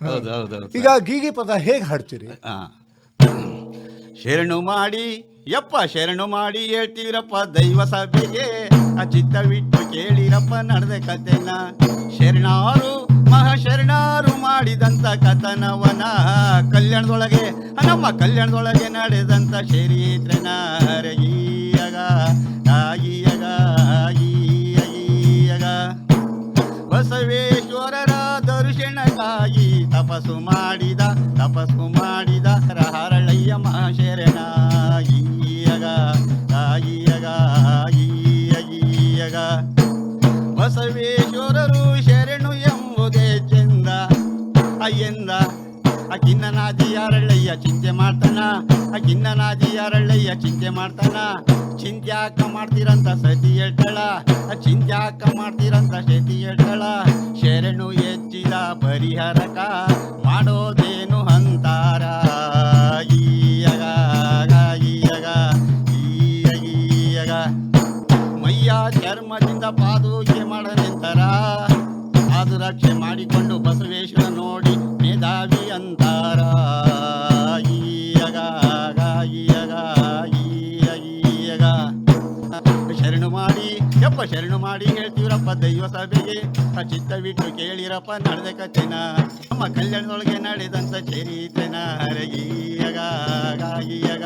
[SPEAKER 3] ಈಗ ಗೀಗಿ ಪದ ಹೇಗೆ ಹಾಡ್ತೀರಿ.
[SPEAKER 2] ಶರಣು ಮಾಡಿ ಯಪ್ಪ ಶರಣು ಮಾಡಿ ಹೇಳ್ತೀರಪ್ಪ ದೈವ ಸಭೆಗೆ. ಆ ಚಿತ್ತವಿಟ್ಟು ಕೇಳಿರಪ್ಪ ನಡೆದ ಕತೆನ ಶರಣಾರು ಮಹಾಶರಣಾರು ಮಾಡಿದಂತ ಕಥನವನ ಕಲ್ಯಾಣದೊಳಗೆ ನಮ್ಮ ಕಲ್ಯಾಣದೊಳಗೆ ನಡೆದಂತ ಶರೀತ್ರನ ಹರಗೀಯಗ ಆಗಿಯಗ ಆಗಿಯಗ ಬಸವೇಶ್ವರರ ದರ್ಶನಕ್ಕಾಗಿ ತಪಸ್ಸು ಮಾಡಿದ ತಪಸ್ಸು ಮಾಡಿದ ಹರಳಯ್ಯ ಮಹಾಶರಣ ಈಯಗ ಆಯಿಯಗ ಕಿನ್ನನಾದಿ ಅರಳಯ್ಯ ಚಿಂತೆ ಮಾಡ್ತಾನ? ಚಿಂತ್ಯಾಕ ಮಾಡ್ತೀರಂತ ಸತಿ ಹೇಳ್ತಾಳ? ಚಿಂತ್ಯಾಕ ಮಾಡ್ತೀರಂತ ಸತಿ ಹೇಳ್ತಾಳ? ಶರಣು ಹೆಚ್ಚಿದ ಪರಿಹಾರಕ ಮಾಡೋದೇನು ಅಂತಾರ? ಈಯಗ ಈಯಗ ಈಯ ಈಯಗ ಮೈಯ ಚರ್ಮದಿಂದ ಪಾದೂಕೆ ಮಾಡ ನಿಂತರ ಅದು ರಕ್ಷೆ ಮಾಡಿಕೊಂಡು ಮಾಡಿ ಹೇಳ್ತೀವ್ರಪ್ಪ ದೈವ ಸಭೆಗೆ. ಚಿತ್ತ ಬಿಟ್ಟು ಕೇಳಿರಪ್ಪ ನಡೆದ ಕಥೆನ. ನಮ್ಮ ಕಲ್ಯಾಣದೊಳಗೆ ನಡೆದಂತ ಚರಿತ್ರೆನ ಹರಗೀಯಗ ಗೀಯಗ ಗೀಯ ಗೀಯಗ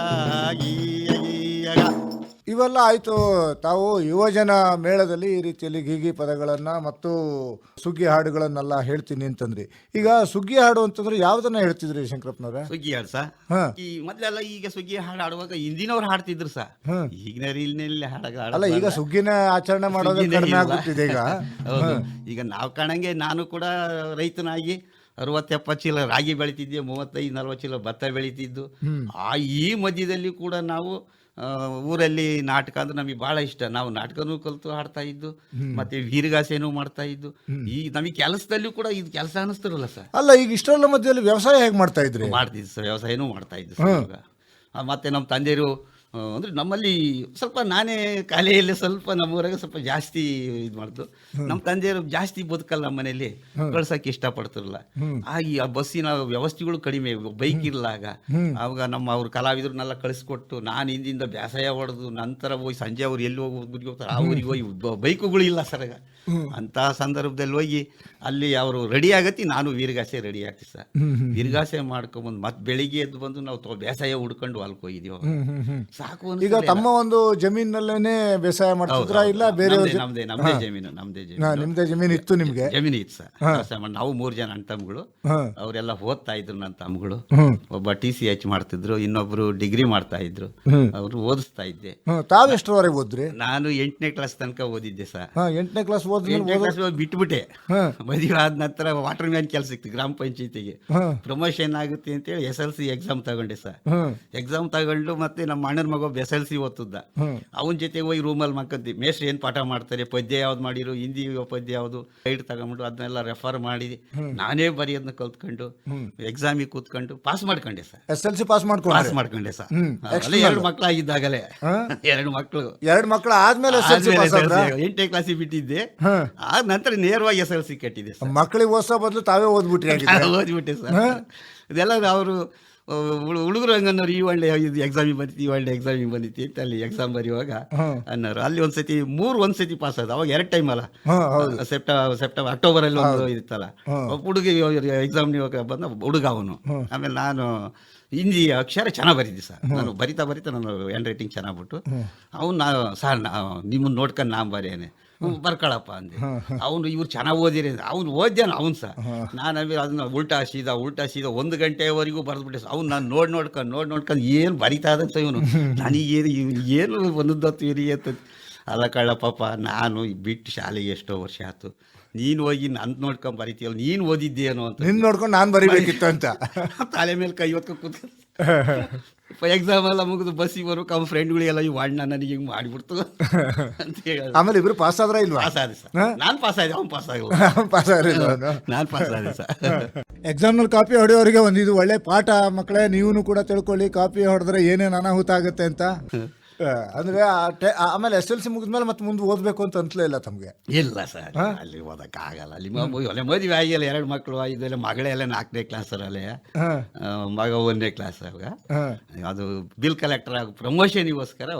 [SPEAKER 3] ಇವೆಲ್ಲ ಆಯಿತು. ತಾವು ಯುವಜನ ಮೇಳದಲ್ಲಿ ಈ ರೀತಿಯಲ್ಲಿ ಗೀಗಿ ಪದಗಳನ್ನು ಮತ್ತು ಸುಗ್ಗಿ ಹಾಡುಗಳನ್ನೆಲ್ಲ ಹೇಳ್ತೀನಿ ಅಂತಂದ್ರಿ ಈಗ ಸುಗ್ಗಿ ಹಾಡು ಅಂತಂದ್ರೆ ಯಾವ್ದನ್ನ ಹೇಳ್ತಿದ್ರಿ ಶಂಕರಪ್ಪನವ್ರೆ?
[SPEAKER 2] ಸುಗ್ಗಿ ಹಾಡು ಸಾ?
[SPEAKER 3] ಹಾ.
[SPEAKER 2] ಈ ಮೊದ್ಲೆಲ್ಲ ಈಗ ಸುಗ್ಗಿ ಹಾಡು ಆಡುವಾಗ ಹಿಂದಿನವ್ರು ಹಾಡ್ತಿದ್ರು ಸಾ?
[SPEAKER 3] ಹ್ಮ್.
[SPEAKER 2] ಈಗಿನ ರೀಲ್ನಲ್ಲಿ ಹಾಡ
[SPEAKER 3] ಅಲ್ಲ ಈಗ ಸುಗ್ಗಿನ ಆಚರಣೆ ಮಾಡೋದು
[SPEAKER 2] ಸುಗ್ಗಿನೇ
[SPEAKER 3] ಕಡಿಮೆ
[SPEAKER 2] ಇಲ್ಲ.
[SPEAKER 3] ಆಗುತ್ತಿದೆ ಈಗ.
[SPEAKER 2] ಹೌದು. ಈಗ ನಾವು ಕಾಣಂಗೆ ನಾನು ಕೂಡ ರೈತನಾಗಿ ಅರವತ್ತು ಎಪ್ಪತ್ತು ಚೀಲ ರಾಗಿ ಬೆಳಿತಿದ್ದೆ ಮೂವತ್ತೈದು ನಲ್ವತ್ತು ಚೀಲ ಭತ್ತ ಬೆಳಿತಿದ್ದು. ಆ ಈ ಮಧ್ಯದಲ್ಲಿ ಕೂಡ ನಾವು ಊರಲ್ಲಿ ನಾಟಕ ಅಂದ್ರೆ ನಮಗೆ ಬಹಳ ಇಷ್ಟ. ನಾವು ನಾಟಕನೂ ಕಲಿತು ಹಾಡ್ತಾ ಇದ್ದು ಮತ್ತೆ ವೀರಗಾಸೆನೂ ಮಾಡ್ತಾ ಇದ್ದು. ಈ ನಮಗೆ ಕೆಲಸದಲ್ಲಿ ಕೂಡ ಇದು ಕೆಲಸ ಅನಿಸ್ತಿರಲ್ಲ ಸರ್.
[SPEAKER 3] ಅಲ್ಲ ಈಗ ಇಷ್ಟರಲ್ಲ ಮಧ್ಯದಲ್ಲಿ ವ್ಯವಸಾಯ ಹೇಗೆ ಮಾಡ್ತಾ ಇದ್ರಿ?
[SPEAKER 2] ಮಾಡ್ತಿದ್ವಿ ಸರ್ ವ್ಯವಸಾಯನೂ ಮಾಡ್ತಾ ಇದ್ವಿ ಸರ್ ಮತ್ತೆ ನಮ್ಮ ತಂದೆಯರು ಅಂದ್ರೆ ನಮ್ಮಲ್ಲಿ ಸ್ವಲ್ಪ ನಾನೇ ಕಲೆಯಲ್ಲಿ ಸ್ವಲ್ಪ ನಮ್ಮೂರಾಗ ಸ್ವಲ್ಪ ಜಾಸ್ತಿ ಇದು ಮಾಡ್ತು. ನಮ್ಮ ತಂದೆಯವರು ಜಾಸ್ತಿ ಬದುಕಲ್ಲ ನಮ್ಮ ಮನೆಯಲ್ಲಿ ಕಳ್ಸಕ್ಕೆ ಇಷ್ಟಪಡ್ತಿರಲ್ಲ ಆಗಿ ಆ ಬಸ್ಸಿನ ವ್ಯವಸ್ಥೆಗಳು ಕಡಿಮೆ. ಬೈಕ್ ಇರಲ್ಲ ಆಗ ಆವಾಗ ನಮ್ಮ ಅವ್ರ ಕಲಾವಿದ್ರನ್ನೆಲ್ಲ ಕಳಿಸ್ಕೊಟ್ಟು ನಾನು ಹಿಂದಿಂದ ಬೇಸಾಯ ಹೊಡೆದು ನಂತರ ಹೋಗಿ ಸಂಜೆ ಅವ್ರು ಎಲ್ಲಿ ಹೋಗಿ ಊರಿಗೆ ಹೋಗ್ತಾರೆ ಆ ಊರಿಗೆ ಹೋಗಿ ಬೈಕುಗಳು ಇಲ್ಲ ಸರ್ ಆಗ ಅಂತಹ ಸಂದರ್ಭದಲ್ಲಿ ಹೋಗಿ ಅಲ್ಲಿ ಅವರು ರೆಡಿ ಆಗತ್ತಿ ನಾನು ವೀರಗಾಸೆ ರೆಡಿ ಆಗ್ತೀವಿ ಸರ್. ವೀರಗಾಸೆ ಮಾಡ್ಕೊಂಬಂದು ಮತ್ತೆ ಬೆಳಿಗ್ಗೆ ಎದ್ದು ಬಂದು ನಾವು ಬೇಸಾಯ ಹುಡ್ಕೊಂಡು ಅಲ್ಲಿ ಹೋಗಿದೀವಿ ಸಾಕು
[SPEAKER 3] ಈಗ ತಮ್ಮ ಒಂದು ಜಮೀನಲ್ಲೇನೆ ಬೇಸಾಯ
[SPEAKER 2] ಹೌದು,
[SPEAKER 3] ಇಲ್ಲ ಬೇರೆ
[SPEAKER 2] ನಮ್ದೇ- ನಮ್ದೇ ಜಮೀನು ನಮ್ದೇ ಜಮೀನು.
[SPEAKER 3] ನಿಮ್ದೇ ಜಮೀನು ಇತ್ತು ನಿಮ್ಗೆ?
[SPEAKER 2] ಜಮೀನು ಇತ್ತು ಸರ್. ಮಾಡಿ ನಾವು ಮೂರು ಜನ ಅಣ್ಣ ತಮ್ಮಗಳು
[SPEAKER 3] ಹಾ.
[SPEAKER 2] ಅವರೆಲ್ಲ ಓದ್ತಾ ಇದ್ರು ನನ್ನ
[SPEAKER 3] ತಮ್ಗಳು
[SPEAKER 2] ಒಬ್ಬ ಟಿ ಸಿ ಎಚ್ ಮಾಡ್ತಿದ್ರು ಇನ್ನೊಬ್ರು ಡಿಗ್ರಿ ಮಾಡ್ತಾ ಇದ್ರು. ಅವರು ಓದಿಸ್ತಾ ಇದ್ದೆ.
[SPEAKER 3] ತಾವೆಷ್ಟರವರೆಗೆ ಓದ್ರಿ?
[SPEAKER 2] ನಾನು ಎಂಟನೇ ಕ್ಲಾಸ್ ತನಕ ಓದಿದ್ದೆ ಸರ್.
[SPEAKER 3] ಎಂಟನೇ ಕ್ಲಾಸ್ ಓದ್ಮೇಲೆ
[SPEAKER 2] ಬಿಟ್ಬಿಟ್ಟೆ. ಮದುವೆ ಆದ ನಂತರ ವಾಟರ್ ಮ್ಯಾನ್ ಕೆಲಸ ಸಿಕ್ತು ಗ್ರಾಮ ಪಂಚಾಯತಿಗೆ. ಪ್ರಮೋಷನ್ ಆಗುತ್ತೆ ಅಂತೇಳಿ ಎಸ್ ಎಲ್ ಸಿ ಎಕ್ಸಾಮ್ ತಗೊಂಡೆ ಸರ್. ಎಕ್ಸಾಮ್ ತಗೊಂಡು ಮತ್ತೆ ನಮ್ಮ ಅಣ್ಣನ ಮಗ ಎಸ್ ಎಲ್ ಸಿ ಓದ್ತಿದ್ದ. ಅವನ ಜೊತೆ ಹೋಗಿ ರೂಮಲ್ಲಿ ಮಕ್ಕಂತಿ. ಮೇಷ್ಟ್ರು ಏನ್ ಪಾಠ ಮಾಡ್ತಾರೆ? ಪದ್ಯ ಯಾವ್ದು ಮಾಡಿರು? ಹಿಂದಿ ಪದ್ಯ ಯಾವುದು? ಗೈಡ್ ತಗೊಂಡ್ಬಿಟ್ಟು ಅದನ್ನೆಲ್ಲ ರೆಫರ್ ಮಾಡಿ ನಾನೇ ಬರೆಯೋದನ್ನ ಕಲ್ತ್ಕೊಂಡು ಎಕ್ಸಾಮಿಗೆ ಕೂತ್ಕೊಂಡು ಪಾಸ್ ಮಾಡ್ಕೊಂಡೆ sir.
[SPEAKER 3] S L C pass ಮಾಡ್ಕೊಂಡು
[SPEAKER 2] ಪಾಸ್ ಮಾಡ್ಕೊಂಡೆ ಸರ್. ಅಲ್ಲೇ ಎರಡು ಮಕ್ಕಳಾಗಿದ್ದಾಗಲೇ ಎರಡು ಮಕ್ಕಳು
[SPEAKER 3] ಎರಡು ಮಕ್ಕಳು ಆದ್ಮೇಲೆ
[SPEAKER 2] ಎಂಟನೇ ಕ್ಲಾಸಿಗೆ ಬಿಟ್ಟಿದ್ದೆ. ಆದ ನಂತರ ನೇರವಾಗಿ ಎಸ್ ಎಲ್ ಸಿ ಕಟ್ಟಿದೆ ಸರ್.
[SPEAKER 3] ಮಕ್ಕಳಿಗೆ ಹೊಸ ಬದಲು ತಾವೇ ಓದ್ಬಿಟ್ರಿ
[SPEAKER 2] ಓದ್ಬಿಟ್ಟೆ ಸರ್. ಇದೆಲ್ಲ ಅವರು ಹುಡುಗರು ಹಂಗನ್ನೋರು ಈ ಒಳ್ಳೆ ಇದು ಎಕ್ಸಾಮಿಗೆ ಬಂದಿತ್ತು ಈ ಒಳ್ಳೆ ಎಕ್ಸಾಮಿಗೆ ಬಂದಿತ್ತು ಅಂತ ಅಲ್ಲಿ ಎಕ್ಸಾಮ್ ಬರೆಯುವಾಗ ಅನ್ನೋರು. ಅಲ್ಲಿ ಒಂದ್ಸತಿ ಮೂರು ಒಂದ್ಸತಿ ಪಾಸ್ ಆದ ಅವಾಗ ಎರಡು ಟೈಮ್ ಅಲ್ಲ. ಸೆಪ್ಟೆಂಬರ್ ಸೆಪ್ಟೆಂಬರ್ ಅಕ್ಟೋಬರ್ ಅಲ್ಲಿ ಒಂದು ಇತ್ತಲ್ಲ. ಹುಡುಗಿ ಎಕ್ಸಾಮ್ ಬಂದ ಹುಡುಗ ಅವನು. ಆಮೇಲೆ ನಾನು ಹಿಂದಿ ಅಕ್ಷರ ಚೆನ್ನಾಗಿ ಬರೀದಿ ಸರ್. ನಾನು ಬರಿತಾ ಬರಿತಾ ನಾನು ಹ್ಯಾಂಡ್ ರೈಟಿಂಗ್ ಚೆನ್ನಾಗಿ ಬಿಟ್ಟು ಅವ್ನು ನಾ ಸರ್ ನಾ ನಿಮ್ಮನ್ನ ನೋಡ್ಕೊಂಡು ನಾನು ಬರೇನೆ ಹ್ಞೂ ಬರ್ಕೊಳಪ್ಪ ಅಂದೆ. ಅವನು ಇವ್ರು ಚೆನ್ನಾಗಿ ಓದಿರಿ ಅವ್ನು ಓದ್ಯಾನ ಅವ್ನು ಸಹ. ನಾನು ಅದನ್ನ ಉಲ್ಟಾ ಸೀದಾ ಉಲ್ಟಾ ಸೀದಾ ಒಂದು ಗಂಟೆವರೆಗೂ ಬರೆದ್ಬಿಟ್ಟೆ. ಅವ್ನು ನಾನು ನೋಡಿ ನೋಡ್ಕೊಂಡು ನೋಡಿ ನೋಡ್ಕೊಂಡು ಏನು ಬರಿತಾ ಇದಂತ ಇವನು. ನನಗೇನು ಏನು ಒಂದೊಂದತ್ತು ಇರಿ ಅಂತ. ಅಲ್ಲ ಕಳ್ಳ ಪಾಪ ನಾನು ಬಿಟ್ಟು ಶಾಲೆಗೆ ಎಷ್ಟೋ ವರ್ಷ ಆಯ್ತು. ನೀನು ಹೋಗಿ ನನ್ನ ನೋಡ್ಕೊಂಡು ಬರಿತೀಯಲ್ಲ ನೀನು ಓದಿದ್ದೇನು ಅಂತ.
[SPEAKER 3] ನಿನ್ನ ನೋಡ್ಕೊಂಡು ನಾನು ಬರಿಬೇಕಿತ್ತು ಅಂತ.
[SPEAKER 2] ತಲೆ ಮೇಲೆ ಕೈ ಹೊತ್ಕೊಂಡು ಕೂತ್ ಎಕ್ಸಾಮ್ ಎಲ್ಲ ಮುಗಿದು ಬಸ್ಸಿಗೆ ಬರ್ಬೇಕು ಅವ್ನ ಫ್ರೆಂಡ್ಗಳಿಗೆಲ್ಲ ಇವು ಅಣ್ಣ ನನಗೆ ಹಿಂಗೆ ಮಾಡಿಬಿಡ್ತು. ಅಂತ ಹೇಳಿ
[SPEAKER 3] ಆಮೇಲೆ ಇಬ್ರು ಪಾಸ್ ಆದ್ರ ಇಲ್ವಾ?
[SPEAKER 2] ಪಾಸ್ ಆದೆ ಸರ್. ನಾನು ಪಾಸ್ ಆಯ್ತು ಅವ್ನು ಪಾಸ್ ಆಗಿಲ್ಲ.
[SPEAKER 3] ಪಾಸ್
[SPEAKER 2] ನಾನು ಪಾಸ್ ಆದೆ ಸರ್.
[SPEAKER 3] ಎಕ್ಸಾಮ್ನಲ್ಲಿ ಕಾಪಿ ಹೊಡೆಯೋರಿಗೆ ಒಂದು ಇದು ಒಳ್ಳೆ ಪಾಠ ಮಕ್ಕಳೇ ನೀವು ಕೂಡ ತಿಳ್ಕೊಳ್ಳಿ ಕಾಪಿ ಹೊಡೆದ್ರೆ ಏನೇನು ಅನಾಹುತ ಆಗುತ್ತೆ ಅಂತ. ಅಂದ್ರೆ ಆಮೇಲೆ ಎಸ್ ಎಲ್ ಸಿ ಮುಗಿದ್ಮೇಲೆ ಮತ್ತೆ ಮುಂದೆ ಓದ್ಬೇಕು ಅಂತ ಅಂತಲೇ ಇಲ್ಲ ತಮ್ಗೆ?
[SPEAKER 2] ಇಲ್ಲ ಸರ್ ಅಲ್ಲಿ ಓದಕ್ಕಾಗಲ್ಲ. ಅಲ್ಲಿ ಒಲೆ ಮದುವೆ ಆಗಿಲ್ಲ ಎರಡು ಮಕ್ಕಳು ಇದೆಲ್ಲ ಮಗಳೆಲ್ಲ ನಾಲ್ಕನೇ ಕ್ಲಾಸ್
[SPEAKER 3] ಅಲ್ಲಿ
[SPEAKER 2] ಮಗ ಒಂದನೇ ಕ್ಲಾಸ್ ಅವಾಗ. ಅದು ಬಿಲ್ ಕಲೆಕ್ಟರ್ ಆಗಿ ಪ್ರಮೋಷನ್ಗೋಸ್ಕರ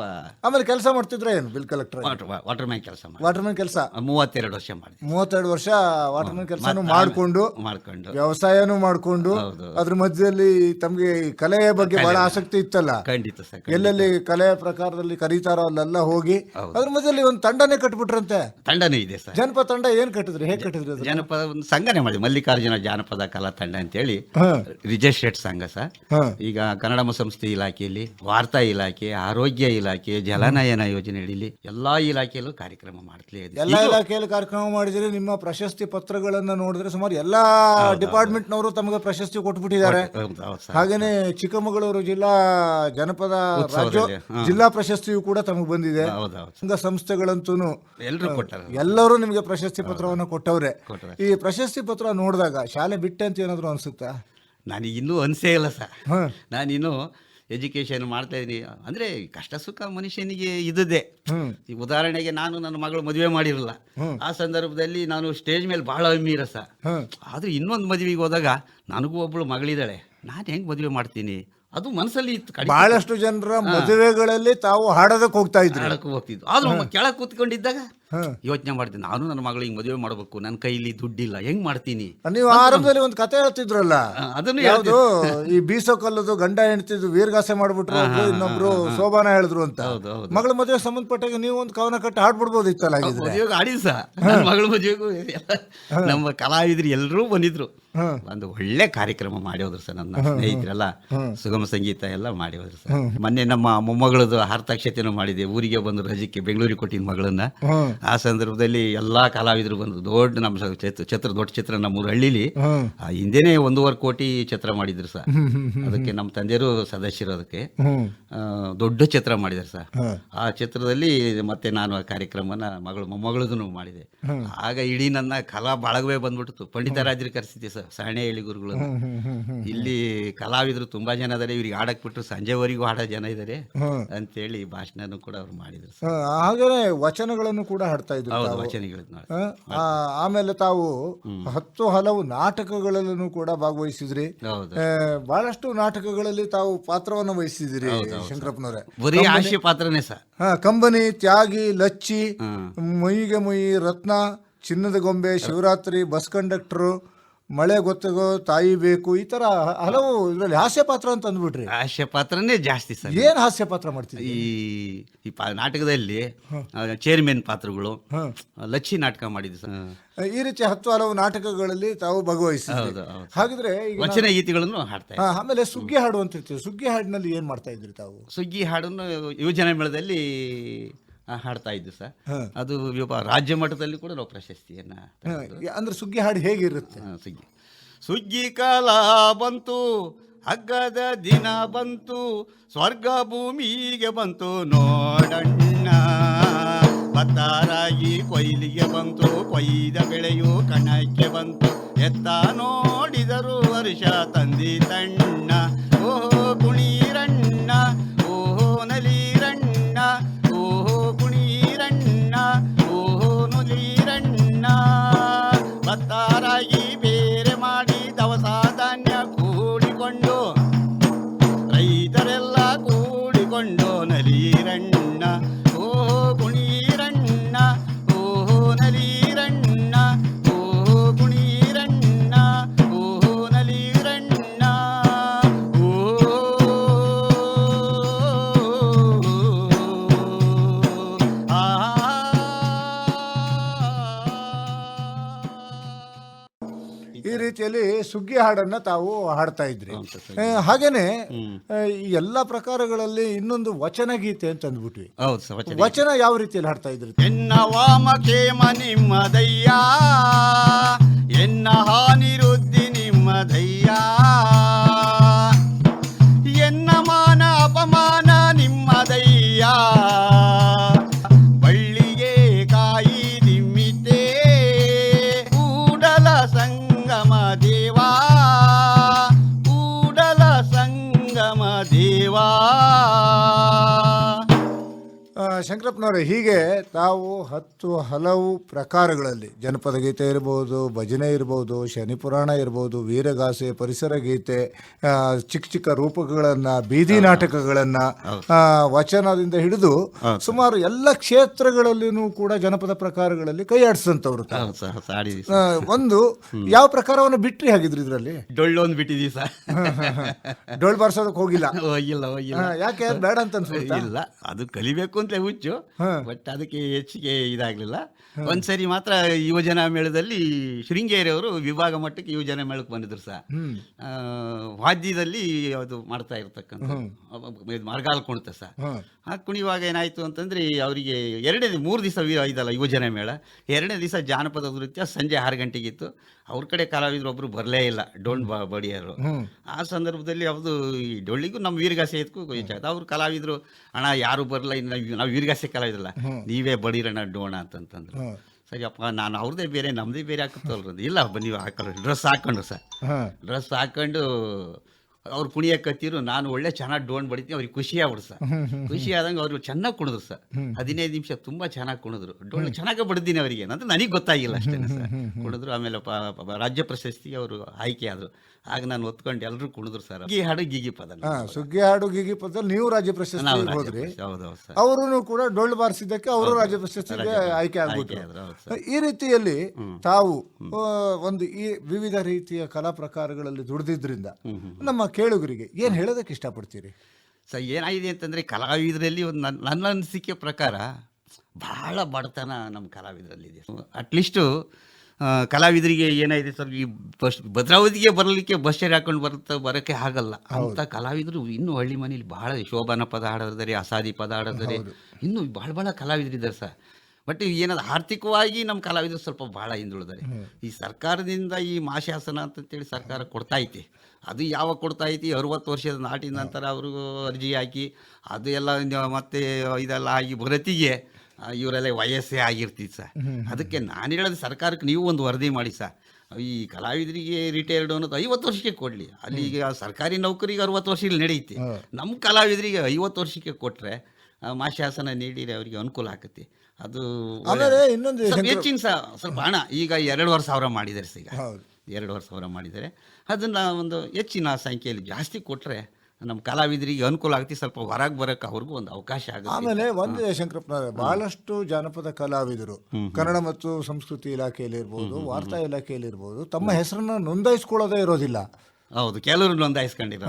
[SPEAKER 3] ಆಮೇಲೆ ಕೆಲಸ ಮಾಡ್ತಿದ್ರೆ ಏನು ಬಿಲ್ ಕಲೆಕ್ಟರ್
[SPEAKER 2] ವಾಟರ್ ಮ್ಯಾನ್ ಕೆಲಸ ವಾಟರ್
[SPEAKER 3] ಮ್ಯಾನ್ ಕೆಲಸ?
[SPEAKER 2] ಮೂವತ್ತೆರಡು ವರ್ಷ ಮಾಡಿ
[SPEAKER 3] ಮೂವತ್ತೆರಡು ವರ್ಷ ವಾಟರ್ ಮ್ಯಾನ್
[SPEAKER 2] ಕೆಲಸ
[SPEAKER 3] ಮಾಡ್ಕೊಂಡು
[SPEAKER 2] ಮಾಡ್ಕೊಂಡು.
[SPEAKER 3] ವ್ಯವಸಾಯನೂ ಮಾಡ್ಕೊಂಡು. ಅದ್ರ ಮಧ್ಯದಲ್ಲಿ ತಮ್ಗೆ ಕಲೆಯ ಬಗ್ಗೆ ಬಹಳ ಆಸಕ್ತಿ ಇತ್ತಲ್ಲ?
[SPEAKER 2] ಖಂಡಿತ ಸರ್
[SPEAKER 3] ಎಲ್ಲೆಲ್ಲಿ ಕಲೆಯ ಪ್ರಕಾರದಲ್ಲಿ ಕರೀತಾರೋ ಅಲ್ಲೆಲ್ಲ ಹೋಗಿ ಅದ್ರ ಮಧ್ಯದಲ್ಲಿ ಒಂದು ತಂಡನೇ ಕಟ್ಬಿಟ್ರಂತೆ.
[SPEAKER 2] ತಂಡನೇ ಇದೆ ಸರ್.
[SPEAKER 3] ಜನಪದ ತಂಡ ಏನ್ ಕಟ್ಟಿದ್ರು? ಹೇಗ್ ಕಟ್ಟಿದ್ರು ಅದು
[SPEAKER 2] ಜಾನಪದ ಒಂದು ಸಂಘನೆ ಮಾಡಿ ಮಲ್ಲಿಕಾರ್ಜುನ ಜಾನಪದ ಕಲಾ ತಂಡ ಅಂತೇಳಿ.
[SPEAKER 3] ಹೇಳಿ
[SPEAKER 2] ರಿಜಿಸ್ಟ್ರೇಟ್ ಸಂಘ ಸರ್.
[SPEAKER 3] ಹಾ.
[SPEAKER 2] ಈಗ ಕನ್ನಡ ಸಂಸ್ಥೆ ಇಲಾಖೆಯಲ್ಲಿ ವಾರ್ತಾ ಇಲಾಖೆ ಆರೋಗ್ಯ ಇಲಾಖೆ ಜಲನಯನ ಯೋಜನೆ ಇಡೀಲಿ ಎಲ್ಲಾ ಇಲಾಖೆಯಲ್ಲೂ ಕಾರ್ಯಕ್ರಮ ಮಾಡ್ತಲೇ ಇದೆ.
[SPEAKER 3] ಎಲ್ಲಾ ಇಲಾಖೆಯಲ್ಲಿ ಕಾರ್ಯಕ್ರಮ ಮಾಡಿದ್ರೆ ನಿಮ್ಮ ಪ್ರಶಸ್ತಿ ಪತ್ರಗಳನ್ನ ನೋಡಿದ್ರೆ ಸುಮಾರು ಎಲ್ಲಾ ಡಿಪಾರ್ಟ್ಮೆಂಟ್ ನವರು ತಮಗೆ ಪ್ರಶಸ್ತಿ ಕೊಟ್ಬಿಟ್ಟಿದ್ದಾರೆ.
[SPEAKER 2] ಹೌದು, ಹೌದು ಸರ್.
[SPEAKER 3] ಹಾಗೇನೆ ಚಿಕ್ಕಮಗಳೂರು ಜಿಲ್ಲಾ ಜನಪದ ರಾಜ್ಯ
[SPEAKER 2] ಉತ್ಸವದಲ್ಲಿ, ಹಾ.
[SPEAKER 3] ಜಿಲ್ಲಾ ಪ್ರಶಸ್ತಿಯು ಕೂಡ ತಮಗೆ ಬಂದಿದೆ. ಸಂಘ ಸಂಸ್ಥೆಗಳಂತೂ
[SPEAKER 2] ಎಲ್ಲರೂ ಕೊಟ್ಟಾರ.
[SPEAKER 3] ಎಲ್ಲರೂ ನಿಮಗೆ ಪ್ರಶಸ್ತಿ ಪತ್ರವನ್ನು ಕೊಟ್ಟವ್ರೆ. ಈ ಪ್ರಶಸ್ತಿ ಪತ್ರ ನೋಡಿದಾಗ ಶಾಲೆ ಬಿಟ್ಟೆ ಅಂತ ಏನಾದ್ರು ಅನ್ಸುತ್ತಾ?
[SPEAKER 2] ನಾನು ಇನ್ನೂ ಅನ್ಸೇ ಇಲ್ಲ ಸರ್. ನಾನಿನ್ನು ಎಜುಕೇಶನ್ ಮಾಡ್ತಾ ಇದ್ದೀನಿ ಅಂದ್ರೆ ಕಷ್ಟ ಸುಖ ಮನುಷ್ಯನಿಗೆ ಇದ್ದದ್ದೇ ಈ ಉದಾಹರಣೆಗೆ ನಾನು ನನ್ನ ಮಗಳು ಮದುವೆ ಮಾಡಿರಲ್ಲ. ಆ ಸಂದರ್ಭದಲ್ಲಿ ನಾನು ಸ್ಟೇಜ್ ಮೇಲೆ ಬಹಳ ಅಮೀರಸ
[SPEAKER 3] ಸರ್.
[SPEAKER 2] ಆದ್ರೆ ಇನ್ನೊಂದು ಮದುವೆಗೆ ಹೋದಾಗ ನನಗೂ ಒಬ್ಬಳು ಮಗಳಿದ್ದಾಳೆ. ನಾನು ಹೆಂಗ್ ಮದುವೆ ಮಾಡ್ತೀನಿ? ಅದು ಮನಸ್ಸಲ್ಲಿ ಇತ್ತು
[SPEAKER 3] ಬಹಳಷ್ಟು ಜನರ ಮದುವೆಗಳಲ್ಲಿ ತಾವು ಹಾಡೋದಕ್ಕೆ ಹೋಗ್ತಾ ಇದ್ರು.
[SPEAKER 2] ಹೋಗ್ತಿದ್ರು. ಆದ್ರೂ ಕೆಳಗೆ ಕೂತ್ಕೊಂಡಿದ್ದಾಗ. ಯೋಚನೆ ಮಾಡ್ತೀನಿ. ನಾನು ನನ್ನ ಮಗಳಿಗೆ ಮದುವೆ ಮಾಡಬೇಕು. ನನ್ನ ಕೈಲಿ ದುಡ್ಡಿಲ್ಲ. ಹೆಂಗ್ ಮಾಡ್ತೀನಿ?
[SPEAKER 3] ನೀವು ಆರಂಭದಲ್ಲಿ ಒಂದು ಕತೆ ಹೇಳ್ತಿದ್ರಲ್ಲ?
[SPEAKER 2] ಅದನ್ನು
[SPEAKER 3] ಯಾವ್ದು? ಈ ಬೀಸೋ ಕಲ್ಲದು ಗಂಡ ಹೆಣ್ತಿದ್ದು ವೀರ್ಗಾಸೆ ಮಾಡ್ಬಿಟ್ರು ಇನ್ನೊಬ್ರು ಶೋಭಾನ ಹೇಳಿದ್ರು ಅಂತ. ಮಗಳ ಮದುವೆ ಸಂಬಂಧಪಟ್ಟಾಗ ನೀವು ಒಂದು ಕವನ ಕಟ್ಟಿ ಹಾಡ್ಬಿಡ್ಬೋದಿತ್ತಲ್ಲ ಇತ್ತಲ್ಲ
[SPEAKER 2] ಮದುವೆಗೆ ಆಡಿದ್ ನನ್ನ ಮಗಳ ಮದುವೆಗೂ ನಮ್ಮ ಕಲಾವಿದ್ರು ಎಲ್ಲರೂ ಬಂದಿದ್ರು. ಒಂದು ಒಳ್ಳೆ ಕಾರ್ಯಕ್ರಮ ಮಾಡಿ ಹೋದ್ರು ಸರ್ ನನ್ನ ಸ್ನೇಹಿತರೆಲ್ಲ. ಸುಗಮ ಸಂಗೀತ ಎಲ್ಲ ಮಾಡಿ ಹೋದ್ರು ಸರ್. ಮೊನ್ನೆ ನಮ್ಮ ಮೊಮ್ಮಗಳದು ಹರ್ತಕ್ಷತೆನೂ ಮಾಡಿದೆ ಊರಿಗೆ ಬಂದು ರಜಕ್ಕೆ ಬೆಂಗಳೂರಿಗೆ ಕೊಟ್ಟಿನ ಮಗಳನ್ನ. ಆ ಸಂದರ್ಭದಲ್ಲಿ ಎಲ್ಲಾ ಕಲಾವಿದರು ಬಂದು ದೊಡ್ಡ ನಮ್ಮ ಚಿತ್ರ ಚಿತ್ರ ದೊಡ್ಡ ಚಿತ್ರ ನಮ್ಮೂರ ಹಳ್ಳಿಲಿ. ಆ ಹಿಂದೆನೆ ಒಂದೂವರೆ ಕೋಟಿ ಚಿತ್ರ ಮಾಡಿದ್ರು ಸರ್. ಅದಕ್ಕೆ ನಮ್ಮ ತಂದೆಯರು ಸದಸ್ಯರು ಅದಕ್ಕೆ. ದೊಡ್ಡ ಚಿತ್ರ ಮಾಡಿದ್ರು ಸರ್. ಆ ಚಿತ್ರದಲ್ಲಿ ಮತ್ತೆ ನಾನು ಆ ಕಾರ್ಯಕ್ರಮನ ಮಗಳು ಮೊಮ್ಮಗಳದನ್ನು ಮಾಡಿದೆ. ಆಗ ಇಡೀ ನನ್ನ ಕಲಾ ಬಳಗವೇ ಬಂದ್ಬಿಡ್ತು ಪಂಡಿತರಾಜರು ಕರೆಸಿದ್ದೆ ಸರ್ ಸಾಣೆ ಹೇಳಿ ಗುರುಗಳು ಇಲ್ಲಿ ಕಲಾವಿದರು ತುಂಬಾ ಜನ ಇದಾರೆ ಇವ್ರಿಗೆ ಆಡಕ್ ಬಿಟ್ರು ಸಂಜೆವರೆಗೂ ಆಡೋ ಜನ ಇದಾರೆ
[SPEAKER 3] ಅಂತ
[SPEAKER 2] ಅಂತೇಳಿ ಭಾಷಣನೂ ಕೂಡ ಅವ್ರು ಮಾಡಿದ್ರು
[SPEAKER 3] ಹಾಗೆ ವಚನಗಳನ್ನು ಕೂಡ ಹಾಡ್ತಾ ಇದ್ರು ಆಮೇಲೆ ತಾವು ಹತ್ತು ಹಲವು ನಾಟಕಗಳಲ್ಲೂ ಕೂಡ ಭಾಗವಹಿಸಿದ್ರಿ. ಬಹಳಷ್ಟು ನಾಟಕಗಳಲ್ಲಿ ತಾವು ಪಾತ್ರವನ್ನು ವಹಿಸಿದ್ರಿ ಶಂಕರಪ್ಪನವರೇ.
[SPEAKER 2] ಬರೀ ಹಾಸ್ಯ ಪಾತ್ರನೇ ಸರ್.
[SPEAKER 3] ಹಾ ಕಂಬನಿ ತ್ಯಾಗಿ ಲಚ್ಚಿ ಮುಯಿಗೆ ಮುಯಿ ರತ್ನ ಚಿನ್ನದ ಗೊಂಬೆ ಶಿವರಾತ್ರಿ ಬಸ್ ಕಂಡಕ್ಟರು ಮಳೆ ಗೊತ್ತಾಗೋ ತಾಯಿ ಬೇಕು ಈ ತರ ಹಲವು ಇದರಲ್ಲಿ ಹಾಸ್ಯ ಪಾತ್ರ ಅಂತ ಅಂದ್ಬಿಟ್ರಿ.
[SPEAKER 2] ಹಾಸ್ಯ ಪಾತ್ರನೇ ಜಾಸ್ತಿ ಸರ್.
[SPEAKER 3] ಏನ್ ಹಾಸ್ಯ ಪಾತ್ರ ಮಾಡ್ತೀವಿ
[SPEAKER 2] ಈ ಈ ಪಾ- ನಾಟಕದಲ್ಲಿ ಚೇರ್ಮನ್ ಪಾತ್ರಗಳು. ಲಚ್ಚಿ ನಾಟಕ ಮಾಡಿದ್ವಿ ಸರ್.
[SPEAKER 3] ಈ ರೀತಿ ಹತ್ತು ಹಲವು ನಾಟಕಗಳಲ್ಲಿ ತಾವು ಭಾಗವಹಿಸಿದ್ರಿ.
[SPEAKER 2] ಹೌದು
[SPEAKER 3] ಹಾಗಿದ್ರೆ ಈಗ
[SPEAKER 2] ವಚನ ಗೀತೆಗಳನ್ನು ಹಾಡ್ತಾ ಇದ್ದೆ.
[SPEAKER 3] ಹಾ, ಆಮೇಲೆ ಸುಗ್ಗಿ ಹಾಡು ಅಂತ ಇರ್ತೀವಿ ಸುಗ್ಗಿ ಹಾಡಿನಲ್ಲಿ ಏನ್ ಮಾಡ್ತಾ ಇದ್ರಿ ತಾವು?
[SPEAKER 2] ಸುಗ್ಗಿ ಹಾಡನ್ನು ಯುವಜನ ಮೇಳದಲ್ಲಿ ಹಾಡ್ತಾ ಇದ್ದು ಸರ್. ಅದು ರಾಜ್ಯ ಮಟ್ಟದಲ್ಲಿ ಕೂಡ ನಾವು ಪ್ರಶಸ್ತಿಯನ್ನ
[SPEAKER 3] ಅಂದರೆ ಸುಗ್ಗಿ ಹಾಡು ಹೇಗಿರುತ್ತೆ?
[SPEAKER 2] ಸುಗ್ಗಿ. ಸುಗ್ಗಿ ಕಾಲ ಬಂತು ಹಗ್ಗದ ದಿನ ಬಂತು ಸ್ವರ್ಗ ಭೂಮಿಗೆ ಬಂತು ನೋಡಣ್ಣ. ಭತ್ತಾರಾಗಿ ಕೊಯ್ಲಿಗೆ ಬಂತು ಕೊಯ್ದ ಬೆಳೆಯು ಕಣಕ್ಕೆ ಬಂತು. ಎತ್ತ ನೋಡಿದರು ವರ್ಷ ತಂದಿ ತಣ್ಣ ಓಹೋ
[SPEAKER 3] ರೀತಿಯಲ್ಲಿ ಸುಗ್ಗಿ ಹಾಡನ್ನ ತಾವು ಹಾಡ್ತಾ ಇದ್ರಿ. ಹಾಗೇನೆ ಎಲ್ಲ ಪ್ರಕಾರಗಳಲ್ಲಿ ಇನ್ನೊಂದು ವಚನ ಗೀತೆ ಅಂತ ಅಂದ್ಬಿಟ್ವಿ.
[SPEAKER 2] ವಚನ
[SPEAKER 3] ಯಾವ ರೀತಿಯಲ್ಲಿ ಹಾಡ್ತಾ ಇದ್ರಿ?
[SPEAKER 2] ಎನ್ನ ವಾಮ ಕೇಮ ನಿಮ್ಮದಯ್ಯ ಎನ್ನ ಹಾನಿರುದ್ಧಿ ನಿಮ್ಮದಯ್ಯ
[SPEAKER 3] ಶಂಕರಪ್ಪನವರೇ ಹೀಗೆ ತಾವು ಹತ್ತು ಹಲವು ಪ್ರಕಾರಗಳಲ್ಲಿ ಜನಪದ ಗೀತೆ ಇರ್ಬೋದು ಭಜನೆ ಇರ್ಬೋದು ಶನಿ ಪುರಾಣ ಇರ್ಬೋದು ವೀರಗಾಸೆ ಪರಿಸರ ಗೀತೆ ಚಿಕ್ಕ ಚಿಕ್ಕ ರೂಪಗಳನ್ನು ಬೀದಿ ನಾಟಕಗಳನ್ನು ವಚನದಿಂದ ಹಿಡಿದು ಸುಮಾರು ಎಲ್ಲ ಕ್ಷೇತ್ರಗಳಲ್ಲಿನೂ ಕೂಡ ಜನಪದ ಪ್ರಕಾರಗಳಲ್ಲಿ ಕೈ ಆಡಿಸಿದಂಥವ್ರು ಒಂದು ಯಾವ ಪ್ರಕಾರವನ್ನು ಬಿಟ್ರಿ ಹಾಗಿದ್ರಿ ಇದರಲ್ಲಿ?
[SPEAKER 2] ಡೊಳ್ಳು ಒಂದು ಬಿಟ್ಟಿದೀವಿ ಸರ್.
[SPEAKER 3] ಡೊಳ್ಳು ಬಾರಿಸೋದಕ್ಕೆ ಹೋಗಿಲ್ಲ?
[SPEAKER 2] ಹೋಗಿಲ್ಲ ಹೋಗಿಲ್ಲ.
[SPEAKER 3] ಯಾಕೆ? ಬೇಡ ಅಂತ ಅನ್ಸುತ್ತಾ?
[SPEAKER 2] ಇಲ್ಲ ಅದು ಕಲಿಬೇಕು ಅಂತ ಹುಚ್ಚು ಬಟ್ ಅದಕ್ಕೆ ಹೆಚ್ಚಿಗೆ ಇದಾಗಲಿಲ್ಲ. ಒಂದ್ಸರಿ ಮಾತ್ರ ಯುವಜನ ಮೇಳದಲ್ಲಿ ಶೃಂಗೇರಿ ಅವರು ವಿಭಾಗ ಮಟ್ಟಕ್ಕೆ ಯುವಜನ ಮೇಳಕ್ಕೆ ಬಂದಿದ್ರು ಸಹ ಆ, ವಾದ್ಯದಲ್ಲಿ ಅದು ಮಾಡ್ತಾ ಇರ್ತಕ್ಕಂಥ ಮರಗಾಲ್ ಕುಣಿತ ಸರ್.
[SPEAKER 3] ಹ್ಮ್.
[SPEAKER 2] ಆ ಕುಣಿಯುವಾಗ ಏನಾಯ್ತು ಅಂತಂದ್ರೆ ಅವರಿಗೆ ಎರಡನೇ ಮೂರು ದಿವಸ ಇದಲ್ಲ ಯುವಜನ ಮೇಳ. ಎರಡನೇ ದಿವಸ ಜಾನಪದ ನೃತ್ಯ ಸಂಜೆ ಆರು ಗಂಟೆಗಿತ್ತು ಅವ್ರ ಕಡೆ ಕಲಾವಿದ್ರು ಒಬ್ರು ಬರಲೇ ಇಲ್ಲ ಡೋಂಟ್ ಬ ಬಡಿಯರು ಆ ಸಂದರ್ಭದಲ್ಲಿ ಅವ್ರದ್ದು ಈ ಡೊಳ್ಳಿಗೂ ನಮ್ಮ ವೀರಗಾಸೆ ಎತ್ಕು ಅವ್ರು ಕಲಾವಿದ್ರು ಅಣ್ಣ ಯಾರು ಬರಲ್ಲ ಇನ್ನು ನಾವು- ವೀರಗಾಸೆ ಕಲಾವಿದ್ರಲ್ಲ ನೀವೇ ಬಡೀರಣ್ಣ ಡೋಣ ಅಂತಂತಂದ್ರು.
[SPEAKER 3] ಸರಿ
[SPEAKER 2] ಸರಿಯಪ್ಪ ನಾನು ಅವ್ರದ್ದೇ ಬೇರೆ ನಮ್ದೇ ಬೇರೆ ಹಾಕತ್ತಲ್ರಿ. ಇಲ್ಲ ಬನ್ನಿ ನೀವು ಹಾಕೊಳ್ಳಿ ಡ್ರೆಸ್ ಹಾಕೊಂಡು ಸರ್. ಡ್ರೆಸ್ ಹಾಕೊಂಡು ಅವ್ರು ಕುಣಿಯಕತ್ತಿರು ನಾನು ಒಳ್ಳೆ ಚೆನ್ನಾಗಿ ಡೋಣ್ ಬಡಿತೀನಿ ಅವ್ರಿಗೆ ಖುಷಿ ಆಗ್ಬಿಡು ಸರ್. ಖುಷಿ ಆದಂಗೆ ಅವ್ರು ಚೆನ್ನಾಗಿ ಕುಣಿದ್ರು ಸರ್. ಹದಿನೈದು ನಿಮಿಷ ತುಂಬಾ ಚೆನ್ನಾಗಿ ಕುಣಿದ್ರು. ಡೋಣ್ ಚೆನ್ನಾಗಿ ಬಡಿದ್ದೀನಿ ಅವರಿಗೆ ಅಂದ್ರೆ ನನಗೆ ಗೊತ್ತಾಗಿಲ್ಲ ಅಷ್ಟೇ ಸರ್. ಕುಣಿದ್ರು ಆಮೇಲೆ ರಾಜ್ಯ ಪ್ರಶಸ್ತಿಗೆ ಅವರು ಆಯ್ಕೆ ಆದ್ರು. ಆಗ ನಾನು ಒತ್ಕೊಂಡು ಎಲ್ಲರೂ ಕುಣಿದ್ರು ಸರ್. ಗಿ ಹಾಡು ಗಿಗಿ ಪದ
[SPEAKER 3] ಹಾ ಸುಗ್ಗಿ ಹಾಡು ಗಿಗಿ ಪದ ನೀವು ರಾಜ್ಯ ಪ್ರಶಸ್ತಿ
[SPEAKER 2] ರಾಜ್ಯ
[SPEAKER 3] ಹೋದ್ರಿ.
[SPEAKER 2] ಪ್ರಶಸ್ತಿ- ಹೌದೌದು ಸರ್.
[SPEAKER 3] ಅವರು ಕೂಡ ಡೊಳ್ಳು ಬಾರಿಸಿದ್ದಕ್ಕೆ ಅವರು ರಾಜ್ಯ ಪ್ರಶಸ್ತಿಗೆ ಆಯ್ಕೆ ಆಗ್ಬಿಟ್ರು.
[SPEAKER 2] ಆಯ್ಕೆ ಆದ್ರು, ಹೌದು ಸರ್.
[SPEAKER 3] ಈ ರೀತಿಯಲ್ಲಿ ತಾವು ಆ, ಒಂದು ಈ ವಿವಿಧ ರೀತಿಯ ಕಲಾ ಪ್ರಕಾರಗಳಲ್ಲಿ ದುಡಿದಿದ್ರಿಂದ ನಮ್ಮ ಕೇಳುಗರಿಗೆ ಏನ್ ಹೇಳೋದಕ್ಕೆ ಇಷ್ಟಪಡ್ತೀರಿ?
[SPEAKER 2] ಸರ್ ಏನಾಗಿದೆ ಅಂತಂದರೆ ಕಲಾವಿದರಲ್ಲಿ ಒಂದು ನನ್ನ ನನ್ನ ಅನಿಸಿಕೆ ಪ್ರಕಾರ ಬಹಳ ಬಡತನ ನಮ್ಮ ಕಲಾವಿದರಲ್ಲಿದೆ ಅಟ್ಲೀಸ್ಟು ಕಲಾವಿದರಿಗೆ ಏನಾಗಿದೆ ಸರ್ ಈ ಬಸ್ ಭದ್ರಾವತಿಗೆ ಬರಲಿಕ್ಕೆ ಬಸ್ ಹಾಕೊಂಡು ಬರುತ್ತೆ ಬರೋಕ್ಕೆ ಆಗಲ್ಲ. ಅಂತ ಕಲಾವಿದರು ಇನ್ನೂ ಹಳ್ಳಿ ಮನೇಲಿ ಭಾಳ ಶೋಭಾನ ಪದ ಹಾಡೋದಾರೆ ಅಸಾದಿ ಪದ ಹಾಡೋದಾರೆ ಇನ್ನೂ ಭಾಳ ಭಾಳ ಕಲಾವಿದರಿದ್ದಾರೆ ಸರ್. ಬಟ್ ಏನಾದ್ರು ಆರ್ಥಿಕವಾಗಿ ನಮ್ಮ ಕಲಾವಿದರು ಸ್ವಲ್ಪ ಭಾಳ ಹಿಂದುಳಿದಾರೆ. ಈ ಸರ್ಕಾರದಿಂದ ಈ ಮಾಶಾಸನ ಅಂತೇಳಿ ಸರ್ಕಾರ ಕೊಡ್ತಾ ಐತಿ ಅದು ಯಾವಾಗ ಕೊಡ್ತಾ ಐತಿ ಅರುವತ್ತು ವರ್ಷದ ನಾಟಿ ನಂತರ ಅವರು ಅರ್ಜಿ ಹಾಕಿ ಅದು ಎಲ್ಲ ಮತ್ತೆ ಇದೆಲ್ಲ ಆಗಿ ಬರತಿಗೆ ಇವರೆಲ್ಲ ವಯಸ್ಸೇ ಆಗಿರ್ತಿತ್ತು ಸರ್. ಅದಕ್ಕೆ ನಾನು ಹೇಳೋದು ಸರ್ಕಾರಕ್ಕೆ ನೀವು ಒಂದು ವರದಿ ಮಾಡಿ ಸರ್. ಈ ಕಲಾವಿದರಿಗೆ ರಿಟೈರ್ಡ್ ಅನ್ನೋದು ಐವತ್ತು ವರ್ಷಕ್ಕೆ ಕೊಡಲಿ. ಅಲ್ಲಿ ಈಗ ಸರ್ಕಾರಿ ನೌಕರಿಗೆ ಅರವತ್ತು ವರ್ಷ ಇಲ್ಲಿ ನಡೆಯುತ್ತೆ. ನಮ್ಮ ಕಲಾವಿದರಿಗೆ ಐವತ್ತು ವರ್ಷಕ್ಕೆ ಕೊಟ್ಟರೆ ಮಾಶಾಸನ ನೀಡಿರಿ ಅವರಿಗೆ ಅನುಕೂಲ ಆಗುತ್ತೆ. ಅದು
[SPEAKER 3] ಇನ್ನೊಂದು
[SPEAKER 2] ಹೆಚ್ಚಿನ ಸಹ ಸ್ವಲ್ಪ ಹಣ ಈಗ ಎರಡೂವರೆ ಸಾವಿರ ಮಾಡಿದ್ದಾರೆ ಈಗ. ಎರಡೂವರೆ ಸಾವಿರ ಮಾಡಿದ್ದಾರೆ. ಅದನ್ನು ಒಂದು ಹೆಚ್ಚಿನ ಸಂಖ್ಯೆಯಲ್ಲಿ ಜಾಸ್ತಿ ಕೊಟ್ಟರೆ ನಮ್ಮ ಕಲಾವಿದರಿಗೆ ಅನುಕೂಲ ಆಗ್ತಿ ಸ್ವಲ್ಪ ಹೊರಗೆ ಬರೋಕೆ ಅವ್ರಿಗೂ ಒಂದು ಅವಕಾಶ ಆಗುತ್ತೆ.
[SPEAKER 3] ಆಮೇಲೆ ಒಂದು ಶಂಕರಪ್ಪನವರೇ ಬಹಳಷ್ಟು ಜಾನಪದ ಕಲಾವಿದರು ಕನ್ನಡ ಮತ್ತು ಸಂಸ್ಕೃತಿ ಇಲಾಖೆಯಲ್ಲಿ ಇರ್ಬೋದು ವಾರ್ತಾ ಇಲಾಖೆಯಲ್ಲಿ ಇರ್ಬೋದು ತಮ್ಮ ಹೆಸರನ್ನ ನೋಂದಾಯಿಸ್ಕೊಳ್ಳೋದೇ ಇರೋದಿಲ್ಲ.
[SPEAKER 2] ಹೌದು ಕೆಲವರು ನೋಂದಾಯಿಸ್ಕೊಂಡಿರೋ.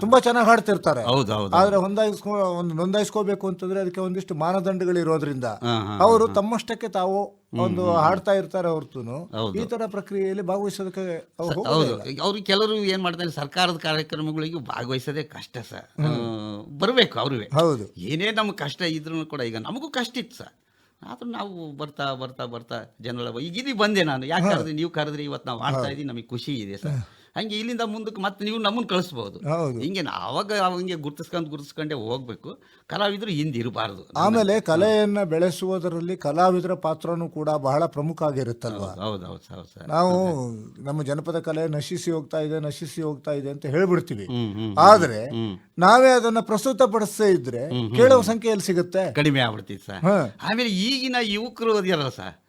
[SPEAKER 3] ತುಂಬಾ ಚೆನ್ನಾಗಿ ಹಾಡ್ತಿರ್ತಾರೆ.
[SPEAKER 2] ಹೌದು ಹೌದು.
[SPEAKER 3] ಆದ್ರೆ ಹೊಂದಾಯಿಸ್ಕೊ ಒಂದು ನೋಂದಾಯಿಸ್ಕೋಬೇಕು ಅಂತಂದ್ರೆ ಅದಕ್ಕೆ ಒಂದಿಷ್ಟು ಮಾನದಂಡಗಳು ಇರೋದ್ರಿಂದ ಅವರು ತಮ್ಮಷ್ಟಕ್ಕೆ ತಾವು ಒಂದು ಹಾಡ್ತಾ ಇರ್ತಾರೆ ಹೊರತುನು.
[SPEAKER 2] ಹೌದು.
[SPEAKER 3] ಈ ತರ ಪ್ರಕ್ರಿಯೆಯಲ್ಲಿ ಭಾಗವಹಿಸೋದಕ್ಕೆ
[SPEAKER 2] ಹೌದು. ಅವ್ರಿಗೆ ಕೆಲವರು ಏನ್ ಮಾಡ್ತಾರೆ ಸರ್ಕಾರದ ಕಾರ್ಯಕ್ರಮಗಳಿಗೆ ಭಾಗವಹಿಸೋದೇ ಕಷ್ಟ ಸರ್ ಬರಬೇಕು ಅವ್ರಿಗೆ
[SPEAKER 3] ಹೌದು.
[SPEAKER 2] ಏನೇ ನಮ್ಗೆ ಕಷ್ಟ ಇದ್ರೂ ಕೂಡ ಈಗ ನಮಗೂ ಕಷ್ಟ ಇತ್ತು ಸರ್ ಆದ್ರೂ ನಾವು ಬರ್ತಾ ಬರ್ತಾ ಬರ್ತಾ ಜನರ ಈಗ ಬಂದೆ ನಾನು. ಯಾಕೆ ಕರೆದ್ರಿ ನೀವು ಕರೆದ್ರಿ ಇವತ್ತು ನಾವು ಆಡ್ತಾ ಇದ್ದೀವಿ ನಮಗೆ ಖುಷಿ ಇದೆ ಸರ್ ಹಂಗೆ ಇಲ್ಲಿಂದ ಮುಂದಕ್ಕೆ ಮತ್ತೆ ನೀವು ನಮ್ಮನ್ನು ಕಳಿಸ್ಬೋದು.
[SPEAKER 3] ಹೌದು.
[SPEAKER 2] ಹಿಂಗೆ ನಾ- ಅವಾಗ ಅವಂಗೆ ಗುರ್ತಿಸ್ಕೊಂಡು ಗುರ್ತಿಸ್ಕೊಂಡೆ ಹೋಗ್ಬೇಕು. ಕಲಾವಿದರು ಹಿಂದಿರಬಾರ್ದು
[SPEAKER 3] ಆಮೇಲೆ ಕಲೆಯನ್ನ ಬೆಳೆಸುವುದರಲ್ಲಿ ಕಲಾವಿದರ ಪಾತ್ರನೂ ಕೂಡ ಬಹಳ ಪ್ರಮುಖ ಆಗಿರುತ್ತಲ್ವಾ?
[SPEAKER 2] ಹೌದು ಹೌದು ಹೌದು ಸರ್
[SPEAKER 3] ನಾವು ನಮ್ಮ ಜನಪದ ಕಲೆ ನಶಿಸಿ ಹೋಗ್ತಾ ಇದೆ ನಶಿಸಿ ಹೋಗ್ತಾ ಇದೆ ಅಂತ ಹೇಳ್ಬಿಡ್ತೀವಿ.
[SPEAKER 2] ಹ್ಮ್ ಹ್ಮ್
[SPEAKER 3] ಆದ್ರೆ
[SPEAKER 2] ಹ್ಮ್.
[SPEAKER 3] ನಾವೇ ಅದನ್ನ ಪ್ರಸ್ತುತಪಡಿಸದೇ ಇದ್ರೆ ಕೇಳುವ ಸಂಖ್ಯೆಯಲ್ಲಿ ಸಿಗುತ್ತೆ.
[SPEAKER 2] ಕಡಿಮೆ ಆಗ್ಬಿಡ್ತೀವಿ ಸರ್.
[SPEAKER 3] ಹ.
[SPEAKER 2] ಆಮೇಲೆ ಈಗಿನ ಯುವಕರು ಅದಿರಲ್ಲ ಸರ್.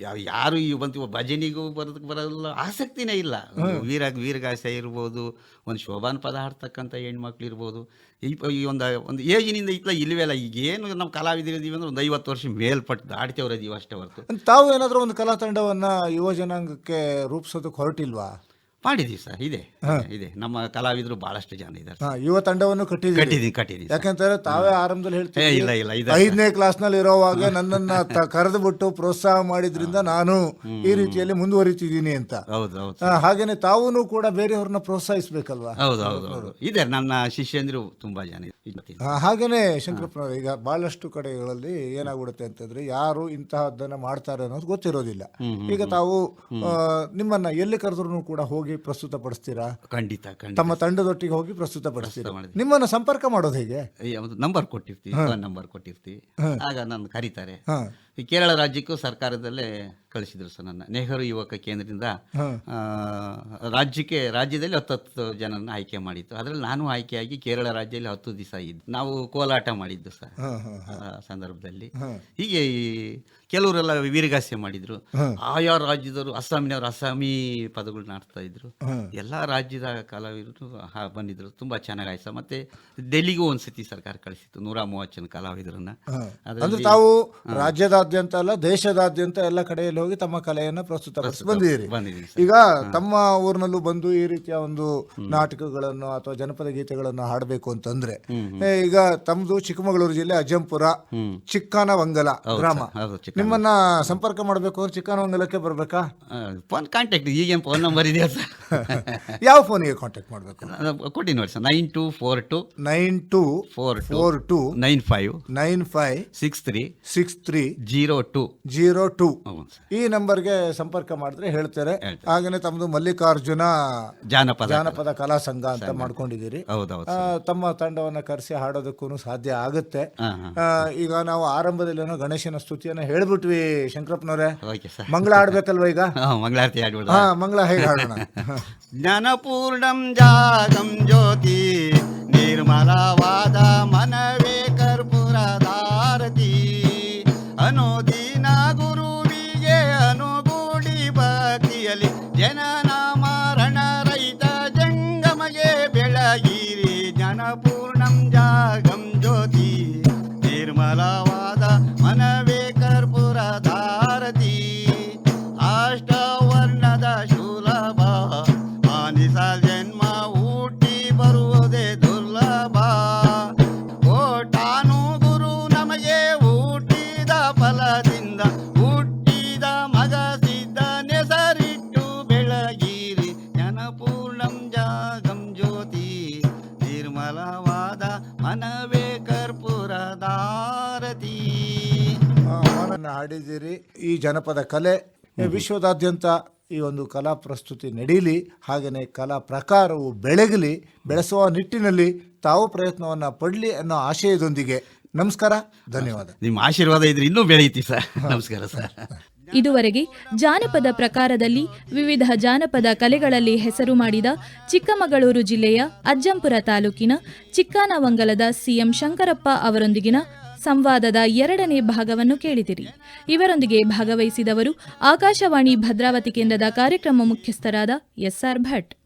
[SPEAKER 2] ಯಾವ- ಯಾರು ಈ ಬಂತು ಭಜನೆಗೂ ಬರೋದಕ್ಕೆ ಬರೋದಿಲ್ಲ ಆಸಕ್ತಿನೇ ಇಲ್ಲ. ವೀರ ವೀರಗಾಸೆ ಇರ್ಬೋದು ಒಂದು ಶೋಭಾನ್ ಪದ ಹಾಡ್ತಕ್ಕಂಥ ಹೆಣ್ಮಕ್ಳು ಇರ್ಬೋದು. ಈ ಈ ಒಂದು ಒಂದು ಏಜಿನಿಂದ ಇತ್ತಲ್ಲ ಇಲ್ಲ ಈಗೇನು ನಾವು ಕಲಾವಿದರಿದ್ದೀವಿ ಅಂದ್ರೆ ಒಂದು ಐವತ್ತು ವರ್ಷ ಮೇಲ್ಪಟ್ಟು ಆಡ್ತೇವ್ರ ಇದೀವಿ ಅಷ್ಟೇ ಹೊರತು.
[SPEAKER 3] ತಾವು ಏನಾದರೂ ಒಂದು ಕಲಾ ತಂಡವನ್ನು ಯುವ ಜನಾಂಗಕ್ಕೆ ರೂಪಿಸೋದಕ್ಕೆ ಹೊರಟಿಲ್ವಾ?
[SPEAKER 2] ಮಾಡಿದೀವಿ ಸರ್. ಇದೆ ಇದೆ ನಮ್ಮ ಕಲಾವಿದರು ಬಹಳಷ್ಟು ಜನ ಇದ್ದಾರೆ
[SPEAKER 3] ಹಾ, ಯುವ ತಂಡವನ್ನು ಕಟ್ಟಿದ್ದೀರಿ.
[SPEAKER 2] ಕಟ್ಟಿದ್ದೀನಿ ಕಟ್ಟಿದ್ದೀನಿ ಸರ್.
[SPEAKER 3] ಯಾಕಂತಂದ್ರೆ ತಾವೇ ಆರಂಭದಲ್ಲಿ
[SPEAKER 2] ಏ,
[SPEAKER 3] ಹೇಳ್ತೀವಿ
[SPEAKER 2] ಇಲ್ಲ ಇಲ್ಲ ಇದೆ
[SPEAKER 3] ಐದನೇ ಕ್ಲಾಸ್ನಲ್ಲಿ ಇರೋವಾಗ ನನ್ನನ್ನ ಕರೆದು ಬಿಟ್ಟು ಪ್ರೋತ್ಸಾಹ ಮಾಡಿದ್ರಿಂದ ನಾನು ಈ ರೀತಿಯಲ್ಲಿ ಮುಂದುವರಿತಿದ್ದೀನಿ ಅಂತ.
[SPEAKER 2] ಹೌದು ಹೌದು
[SPEAKER 3] ಆ, ಹಾಗೇನೆ ತಾವೂ ಕೂಡ ಬೇರೆಯವ್ರನ್ನ ಪ್ರೋತ್ಸಾಹಿಸ್ಬೇಕಲ್ವಾ?
[SPEAKER 2] ಹೌದು ಹೌದು ಹೌದು. ಇದೆ ನನ್ನ ಶಿಷ್ಯಂದಿರು ತುಂಬಾ ಜನ ಇದ್ದಾರೆ.
[SPEAKER 3] ಆ, ಹಾಗೇನೆ ಶಂಕರಪ್ಪ ಈಗ ಬಹಳಷ್ಟು ಕಡೆಗಳಲ್ಲಿ ಏನಾಗ್ಬಿಡುತ್ತೆ ಅಂತಂದ್ರೆ ಯಾರು ಇಂತಹದ್ದನ್ನ ಮಾಡ್ತಾರೆ ಅನ್ನೋದು ಗೊತ್ತಿರೋದಿಲ್ಲ. ಈಗ ತಾವು ಆ, ನಿಮ್ಮನ್ನ ಎಲ್ಲಿ ಕರೆದ್ರು ಕೂಡ ಹೋಗಿ ಪ್ರಸ್ತುತಪಡಿಸ್ತೀರಾ?
[SPEAKER 2] ಖಂಡಿತ ಖಂಡಿತ.
[SPEAKER 3] ತಮ್ಮ ತಂಡದೊಟ್ಟಿಗೆ ಹೋಗಿ ಪ್ರಸ್ತುತಪಡಿಸ್ತೀರಾ?
[SPEAKER 2] ಮಾಡಿದ್ವಿ.
[SPEAKER 3] ನಿಮ್ಮನ್ನ ಸಂಪರ್ಕ ಮಾಡೋದು ಹೇಗೆ?
[SPEAKER 2] ನಂಬರ್ ಕೊಟ್ಟಿರ್ತೀವಿ ಫೋನ್ ನಂಬರ್ ಕೊಟ್ಟಿರ್ತೀವಿ. ಆಗ ನನ್ನ ಕರೀತಾರೆ.
[SPEAKER 3] ಹಾ.
[SPEAKER 2] ಈ ಕೇರಳ ರಾಜ್ಯಕ್ಕೂ ಸರ್ಕಾರದಲ್ಲೇ ಕಳಿಸಿದ್ರು ಸರ್ ನನ್ನ. ನೆಹರು ಯುವಕ ಕೇಂದ್ರದಿಂದ ರಾಜ್ಯಕ್ಕೆ ರಾಜ್ಯದಲ್ಲಿ ಹತ್ತತ್ತು ಜನನ ಆಯ್ಕೆ ಮಾಡಿತ್ತು. ಅದರಲ್ಲಿ ನಾನು ಆಯ್ಕೆಯಾಗಿ ಕೇರಳ ರಾಜ್ಯದಲ್ಲಿ ಹತ್ತು ದಿವಸ ಇದ್ದು. ನಾವು ಕೋಲಾಟ ಮಾಡಿದ್ದು ಸರ್ ಸಂದರ್ಭದಲ್ಲಿ. ಹೀಗೆ ಈ ಕೆಲವರೆಲ್ಲ ವೀರಗಾಸ್ಯ ಮಾಡಿದ್ರು. ಆಯಾ ರಾಜ್ಯದವರು ಅಸ್ಸಾಮಿನವರು ಅಸ್ಸಾಮಿ ಪದಗಳನ್ನ ಆಡ್ತಾ ಇದ್ರು. ಎಲ್ಲ ರಾಜ್ಯದ ಕಲಾವಿದರು ಬಂದಿದ್ರು. ತುಂಬಾ ಚೆನ್ನಾಗಿ ಆಯ್ತು ಮತ್ತೆ ಡೆಲ್ಲಿಗೂ ಒಂದ್ಸತಿ ಸರ್ಕಾರ ಕಳಿಸಿತ್ತು. ನೂರ ಮೂವತ್ತು ಜನ ಕಲಾವಿದರನ್ನ. ತಾವು
[SPEAKER 3] ತಾವು ರಾಜ್ಯದಾದ್ಯಂತ ಅಲ್ಲ ದೇಶದಾದ್ಯಂತ ಎಲ್ಲ ಕಡೆಯಲ್ಲಿ ಹೋಗಿ ತಮ್ಮ ಕಲೆಯನ್ನ ಪ್ರಸ್ತುತಪಡಿಸಿ ಬಂದಿದ್ದೀರಿ. ಈಗ ತಮ್ಮ ಊರಿನಲ್ಲೂ ಬಂದು ಈ ರೀತಿಯ ಒಂದು ನಾಟಕಗಳನ್ನು ಅಥವಾ ಜನಪದ ಗೀತೆಗಳನ್ನು ಹಾಡಬೇಕು ಅಂತಂದ್ರೆ ಈಗ ತಮ್ಮದು ಚಿಕ್ಕಮಗಳೂರು ಜಿಲ್ಲೆ ಅಜ್ಜಂಪುರ ಚಿಕ್ಕನವಂಗಲ ಗ್ರಾಮ. ನಿಮ್ಮನ್ನ ಸಂಪರ್ಕ ಮಾಡಬೇಕು ಅಂದ್ರೆ ಚಿಕ್ಕನವಂಗಲಕ್ಕೆ ಬರ್ಬೇಕಾ?
[SPEAKER 2] ಫೋನ್ ಕಾಂಟ್ಯಾಕ್ಟ್ ಈಗೇನು ಫೋನ್ ನಂಬರ್ ಇದೆಯಾ ಸರ್?
[SPEAKER 3] ಯಾವ ಫೋನಿಗೆ ಕಾಂಟ್ಯಾಕ್ಟ್ ಮಾಡಬೇಕು?
[SPEAKER 2] ಕೊಡಿ ನೋಡಿ sir nine two four two
[SPEAKER 3] nine two
[SPEAKER 2] four
[SPEAKER 3] four two
[SPEAKER 2] nine five
[SPEAKER 3] nine five
[SPEAKER 2] six three
[SPEAKER 3] six three
[SPEAKER 2] zero two.
[SPEAKER 3] Zero two.
[SPEAKER 2] ಹೌದು ಸರ್.
[SPEAKER 3] ಈ ನಂಬರ್ಗೆ ಸಂಪರ್ಕ ಮಾಡಿದ್ರೆ ಹೇಳ್ತಾರೆ.
[SPEAKER 2] ಹೇಳ್ತಾರೆ.
[SPEAKER 3] ಹಾಗೇನೆ ತಮ್ಮದು ಮಲ್ಲಿಕಾರ್ಜುನ
[SPEAKER 2] ಜಾನಪದ
[SPEAKER 3] ಜಾನಪದ ಕಲಾ ಸಂಘ ಅಂತ ಮಾಡ್ಕೊಂಡಿದ್ದೀರಿ.
[SPEAKER 2] ಹೌದೌದು
[SPEAKER 3] ಆ, ತಮ್ಮ ತಂಡವನ್ನ ಕರೆಸಿ ಹಾಡೋದಕ್ಕೂ ಸಾಧ್ಯ ಆಗುತ್ತೆ.
[SPEAKER 2] ಹಾಂ ಹಾಂ.
[SPEAKER 3] ಆ, ಈಗ ನಾವು ಆರಂಭದಲ್ಲಿ ಏನೋ ಗಣೇಶನ ಸ್ತುತಿಯನ್ನ ಹೇಳ್ಬಿಟ್ವಿ ಶಂಕರಪ್ಪನವ್ರೆ.
[SPEAKER 2] Okay sir.
[SPEAKER 3] ಮಂಗಳ ಆಡ್ಬೇಕಲ್ವ ಈಗ?
[SPEAKER 2] ಹಾಂ ಮಂಗಳಾರತಿ ಆಡ್ಬಿಡ್ದ
[SPEAKER 3] ಹಾ ಮಂಗಳ ಹೇಗೆ ಹಾಡೋಣ?
[SPEAKER 2] ಜ್ಞಾನಪೂರ್ಣಂ ಜಾಗಂ ಜ್ಯೋತಿ ನಿರ್ಮಲವಾದ ಮನವೇ.
[SPEAKER 3] ಈ ಜನಪದ ಕಲೆ ವಿಶ್ವದಾದ್ಯಂತ ಈ ಒಂದು ಕಲಾ ಪ್ರಸ್ತುತಿ ನಡೀಲಿ ಹಾಗೆಯೇ ಕಲಾ ಪ್ರಕಾರವು ಬೆಳಗಲಿ ಬೆಳೆಸುವ ನಿಟ್ಟಿನಲ್ಲಿ ತಾವು ಪ್ರಯತ್ನವನ್ನು ಪಡಲಿ ಅನ್ನೋ ಆಶಯದೊಂದಿಗೆ. ನಮಸ್ಕಾರ ಧನ್ಯವಾದ.
[SPEAKER 2] ನಿಮ್ಮ ಆಶೀರ್ವಾದ ಇದ್ರೆ ಇನ್ನೂ ಬೆಳೆಯುತ್ತಿ ಸರ್. ನಮಸ್ಕಾರ ಸರ್.
[SPEAKER 1] ಇದುವರೆಗೆ ಜಾನಪದ ಪ್ರಕಾರದಲ್ಲಿ ವಿವಿಧ ಜಾನಪದ ಕಲೆಗಳಲ್ಲಿ ಹೆಸರು ಮಾಡಿದ ಚಿಕ್ಕಮಗಳೂರು ಜಿಲ್ಲೆಯ ಅಜ್ಜಂಪುರ ತಾಲೂಕಿನ ಚಿಕ್ಕಾನವಂಗಲದ ಸಿಎಂ ಶಂಕರಪ್ಪ ಅವರೊಂದಿಗಿನ ಸಂವಾದದ ಎರಡನೇ ಭಾಗವನ್ನು ಕೇಳಿದಿರಿ. ಇವರೊಂದಿಗೆ ಭಾಗವಹಿಸಿದವರು ಆಕಾಶವಾಣಿ ಭದ್ರಾವತಿ ಕೇಂದ್ರದ ಕಾರ್ಯಕ್ರಮ ಮುಖ್ಯಸ್ಥರಾದ ಎಸ್ಆರ್ ಭಟ್.